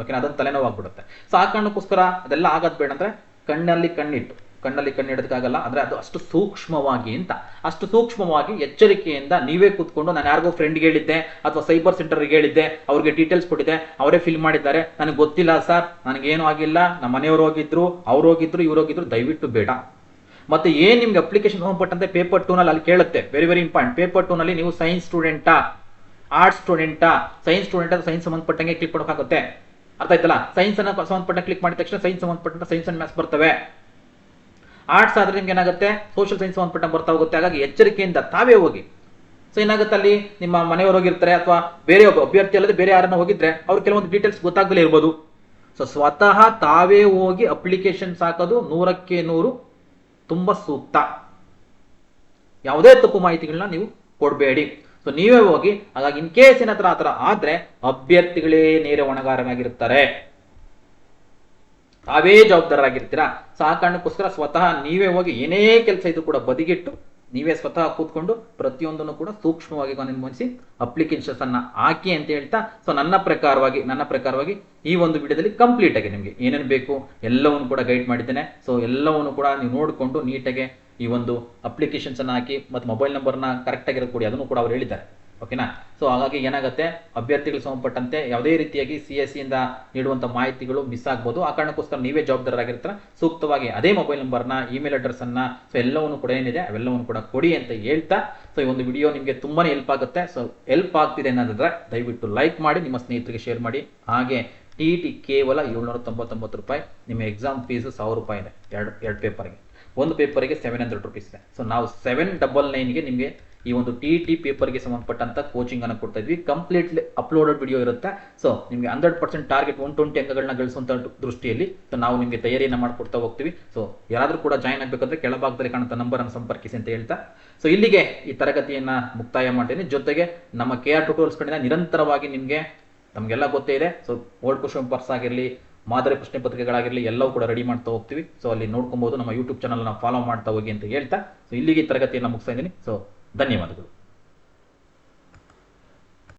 ಓಕೆನಾ ಅದೊಂದು ತಲೆನೋವಾಗ್ಬಿಡುತ್ತೆ. ಸೊ ಆ ಕಾರಣಕ್ಕೋಸ್ಕರ ಅದೆಲ್ಲ ಆಗೋದು ಬೇಡ ಅಂದ್ರೆ ಕಣ್ಣಲ್ಲಿ ಕಣ್ಣಿಟ್ಟು. ಕಣ್ಣಲ್ಲಿ ಕಣ್ಣಿಡೋದಕ್ಕಾಗಲ್ಲ ಅಂದ್ರೆ ಅದು ಅಷ್ಟು ಸೂಕ್ಷ್ಮವಾಗಿ ಅಂತ. ಅಷ್ಟು ಸೂಕ್ಷ್ಮವಾಗಿ ಎಚ್ಚರಿಕೆಯಿಂದ ನೀವೇ ಕೂತ್ಕೊಂಡು ನಾನು ಯಾರಿಗೋ ಫ್ರೆಂಡ್ಗೆ ಹೇಳಿದ್ದೆ, ಅಥವಾ ಸೈಬರ್ ಸೆಂಟರ್ಗೆ ಹೇಳಿದ್ದೆ, ಅವ್ರಿಗೆ ಡೀಟೇಲ್ಸ್ ಕೊಟ್ಟಿದ್ದೆ, ಅವರೇ ಫಿಲ್ ಮಾಡಿದ್ದಾರೆ. ನನಗೆ ಗೊತ್ತಿಲ್ಲ ಸರ್, ನನಗೇನು ಆಗಿಲ್ಲ, ನಮ್ಮ ಮನೆಯವರು ಹೋಗಿದ್ರು, ಅವ್ರು ಹೋಗಿದ್ರು, ಇವ್ರು ಹೋಗಿದ್ರು, ದಯವಿಟ್ಟು ಬೇಡ. ಮತ್ತೆ ಏನ್ ನಿಮ್ಗೆ ಅಪ್ಲಿಕೇಶನ್ ಹೋಗ್ಬಿಟ್ಟಂತೆ ಪೇಪರ್ ಟೂನಲ್ಲಿ ಅಲ್ಲಿ ಕೇಳುತ್ತೆ. ವೆರಿ ವೆರಿ ಇಂಪಾರ್ಟೆಂಟ್ ಪೇಪರ್ ಟೂನಲ್ಲಿ ನೀವು ಸೈನ್ಸ್ ಸ್ಟೂಡೆಂಟಾ ಆರ್ಟ್ಸ್ ಸ್ಟೂಡೆಂಟಾ ಸೈನ್ಸ್ ಸ್ಟೂಡೆಂಟ್ ಅಂತ ಸೈನ್ಸ್ ಸಂಬಂಧಪಟ್ಟಂಗೆ ಕ್ಲಿಕ್ ಮಾಡೋಕ್ಕಾಗುತ್ತೆ. ಅರ್ಥ ಆಯ್ತಲ್ಲ? ಸೈನ್ಸ್ ಅನ್ನ ಸಂಬಂಧಪಟ್ಟ ಕ್ಲಿಕ್ ಮಾಡಿದ ತಕ್ಷಣ ಸೈನ್ಸ್ ಸಂಬಂಧಪಟ್ಟಂತ ಸೈನ್ಸ್ ಅಂಡ್ ಮ್ಯಾಥ್ಸ್ ಬರ್ತವೆ. ಆರ್ಟ್ಸ್ ಆದ್ರೆ ನಿಮ್ಗೆ ಏನಾಗುತ್ತೆ? ಸೋಷಿಯಲ್ ಸೈನ್ಸ್ ಸಂಬಂಧಪಟ್ಟ ಬರ್ತಾ ಹೋಗುತ್ತೆ. ಹಾಗಾಗಿ ಎಚ್ಚರಿಕೆಯಿಂದ ತಾವೇ ಹೋಗಿ. ಸೊ ಏನಾಗುತ್ತೆ ಅಲ್ಲಿ? ನಿಮ್ಮ ಮನೆಯವರು ಹೋಗಿರ್ತಾರೆ ಅಥವಾ ಬೇರೆ ಒಬ್ಬ ಅಭ್ಯರ್ಥಿ ಅಲ್ಲದೆ ಬೇರೆ ಯಾರನ್ನ ಹೋಗಿದ್ರೆ ಅವ್ರು ಕೆಲವೊಂದು ಡೀಟೇಲ್ಸ್ ಗೊತ್ತಾಗಲೇ ಇರ್ಬೋದು. ಸೊ ಸ್ವತಃ ತಾವೇ ಹೋಗಿ ಅಪ್ಲಿಕೇಶನ್ ಹಾಕೋದು ನೂರಕ್ಕೆ ನೂರು ತುಂಬಾ ಸೂಕ್ತ. ಯಾವುದೇ ತಪ್ಪು ಮಾಹಿತಿಗಳನ್ನ ನೀವು ಕೊಡಬೇಡಿ. ಸೊ ನೀವೇ ಹೋಗಿ, ಹಾಗಾಗಿ ಇನ್ ಕೇಸ್ ಏನತ್ರ ಆ ಥರ ಆದ್ರೆ ಅಭ್ಯರ್ಥಿಗಳೇ ನೇರ ಹೊಣೆಗಾರರಾಗಿರ್ತಾರೆ. ತಾವೇ ಜವಾಬ್ದಾರರಾಗಿರ್ತೀರಾ? ಸೊ ಆ ಕಾರಣಕ್ಕೋಸ್ಕರ ಸ್ವತಃ ನೀವೇ ಹೋಗಿ ಏನೇ ಕೆಲಸ ಇದು ಕೂಡ ಬದಿಗಿಟ್ಟು ನೀವೇ ಸ್ವತಃ ಕೂತ್ಕೊಂಡು ಪ್ರತಿಯೊಂದನ್ನು ಕೂಡ ಸೂಕ್ಷ್ಮವಾಗಿ ಗಮನಿಸಿ ಅಪ್ಲಿಕೇಶನ್ಸ್ ಅನ್ನ ಹಾಕಿ ಅಂತ ಹೇಳ್ತಾ, ಸೊ ನನ್ನ ಪ್ರಕಾರವಾಗಿ ನನ್ನ ಪ್ರಕಾರವಾಗಿ ಈ ಒಂದು ವಿಡಿಯೋದಲ್ಲಿ ಕಂಪ್ಲೀಟ್ ಆಗಿ ನಿಮಗೆ ಏನೇನು ಬೇಕು ಎಲ್ಲವನ್ನು ಕೂಡ ಗೈಡ್ ಮಾಡಿದ್ದೇನೆ. ಸೊ ಎಲ್ಲವನ್ನು ಕೂಡ ನೀವು ನೋಡಿಕೊಂಡು ನೀಟಾಗಿ ಈ ಒಂದು ಅಪ್ಲಿಕೇಶನ್ಸ್ ಅನ್ನ ಹಾಕಿ ಮತ್ತು ಮೊಬೈಲ್ ನಂಬರ್ನ ಕರೆಕ್ಟ್ ಆಗಿರೋ ಕೊಡಿ ಅದನ್ನು ಕೂಡ ಅವ್ರು ಹೇಳಿದ್ದಾರೆ. ಓಕೆನಾ ಸೊ ಹಾಗಾಗಿ ಏನಾಗುತ್ತೆ? ಅಭ್ಯರ್ಥಿಗಳಿಗೆ ಸಂಬಂಧಪಟ್ಟಂತೆ ಯಾವುದೇ ರೀತಿಯಾಗಿ ಸಿ ಎಸ್ ಇಂದ ನೀಡುವಂಥ ಮಾಹಿತಿಗಳು ಮಿಸ್ ಆಗ್ಬೋದು. ಆ ಕಾರಣಕ್ಕೋಸ್ಕರ ನೀವೇ ಜವಾಬ್ದಾರರಾಗಿರ್ತಾರೆ. ಸೂಕ್ತವಾಗಿ ಅದೇ ಮೊಬೈಲ್ ನಂಬರ್ನ ಇಮೇಲ್ ಅಡ್ರೆಸ್ ಅನ್ನ ಸೊ ಎಲ್ಲವನ್ನು ಕೂಡ ಏನಿದೆ, ಅವೆಲ್ಲವನ್ನು ಕೂಡ ಕೊಡಿ ಅಂತ ಹೇಳ್ತಾ ಸೊ ಈ ಒಂದು ವಿಡಿಯೋ ನಿಮಗೆ ತುಂಬಾನೇ ಹೆಲ್ಪ್ ಆಗುತ್ತೆ. ಸೊ ಹೆಲ್ಪ್ ಆಗ್ತಿದೆ ಏನಂದ್ರೆ ದಯವಿಟ್ಟು ಲೈಕ್ ಮಾಡಿ, ನಿಮ್ಮ ಸ್ನೇಹಿತರಿಗೆ ಶೇರ್ ಮಾಡಿ. ಹಾಗೆ ಟಿ ಟಿ ಕೇವಲ ಏಳ್ನೂರ ತೊಂಬತ್ತೊಂಬತ್ತು ರೂಪಾಯಿ. ನಿಮ್ಮ ಎಕ್ಸಾಮ್ ಫೀಸು ಸಾವಿರ ರೂಪಾಯಿ ಇದೆ. ಎರಡು ಎರಡು ಪೇಪರ್ಗೆ ಒಂದು ಪೇಪರ್ಗೆ ಸೆವೆನ್ ಹಂಡ್ರೆಡ್ ರುಪೀಸ್ ಇದೆ. ಸೊ ನಾವು ಸೆವೆನ್ ಡಬಲ್ ನೈನ್ಗೆ ನಿಮಗೆ ಈ ಒಂದು ಟಿ ಟಿ ಪೇಪರ್ಗೆ ಸಂಬಂಧಪಟ್ಟಂತ ಕೋಚಿಂಗ್ ಅನ್ನು ಕೊಡ್ತಾ ಇದ್ವಿ. ಕಂಪ್ಲೀಟ್ಲಿ ಅಪ್ಲೋಡೆಡ್ ವಿಡಿಯೋ ಇರುತ್ತೆ. ಸೊ ನಿಮಗೆ hundred percent target one twenty ಅಂಕಗಳನ್ನ ಗಳಿಸುವಂತ ದೃಷ್ಟಿಯಲ್ಲಿ ನಾವು ನಿಮಗೆ ತಯಾರಿಯನ್ನು ಮಾಡ್ಕೊಡ್ತಾ ಹೋಗ್ತೀವಿ. ಸೊ ಯಾರಾದರೂ ಕೂಡ ಜಾಯ್ನ್ ಆಗಬೇಕಂದ್ರೆ ಕೆಳಭಾಗದಲ್ಲಿ ಕಾಣುವಂಥ ನಂಬರ್ ಅನ್ನು ಸಂಪರ್ಕಿಸಿ ಅಂತ ಹೇಳ್ತಾ. ಸೊ ಇಲ್ಲಿಗೆ ಈ ತರಗತಿಯನ್ನ ಮುಕ್ತಾಯ ಮಾಡ್ತೀನಿ. ಜೊತೆಗೆ ನಮ್ಮ ಕೆ ಆರ್ ಕಡೆಯಿಂದ ನಿರಂತರವಾಗಿ ನಿಮಗೆ ನಮಗೆಲ್ಲ ಗೊತ್ತೇ ಇದೆ. ಸೊ ಓಲ್ಡ್ ಕ್ವಶನ್ ಪರ್ಸ್ ಆಗಿರಲಿ, ಮಾದರಿ ಪ್ರಶ್ನೆ ಪತ್ರಿಕೆಗಳಾಗಿರಲಿ, ಎಲ್ಲವೂ ಕೂಡ ರೆಡಿ ಮಾಡ್ತಾ ಹೋಗ್ತೀವಿ. ಸೊ ಅಲ್ಲಿ ನೋಡ್ಕೊಬಹುದು ನಮ್ಮ ಯೂಟ್ಯೂಬ್ ಚಾನಲ್ನ ಫಾಲೋ ಮಾಡ್ತಾ ಹೋಗಿ ಅಂತ ಹೇಳ್ತಾ. ಸೊ ಇಲ್ಲಿಗೆ ತರಗತಿಯನ್ನು ಮುಗಿಸ್ತಾ ಇದ್ದೀನಿ. ಸೊ ధన్యవాదములు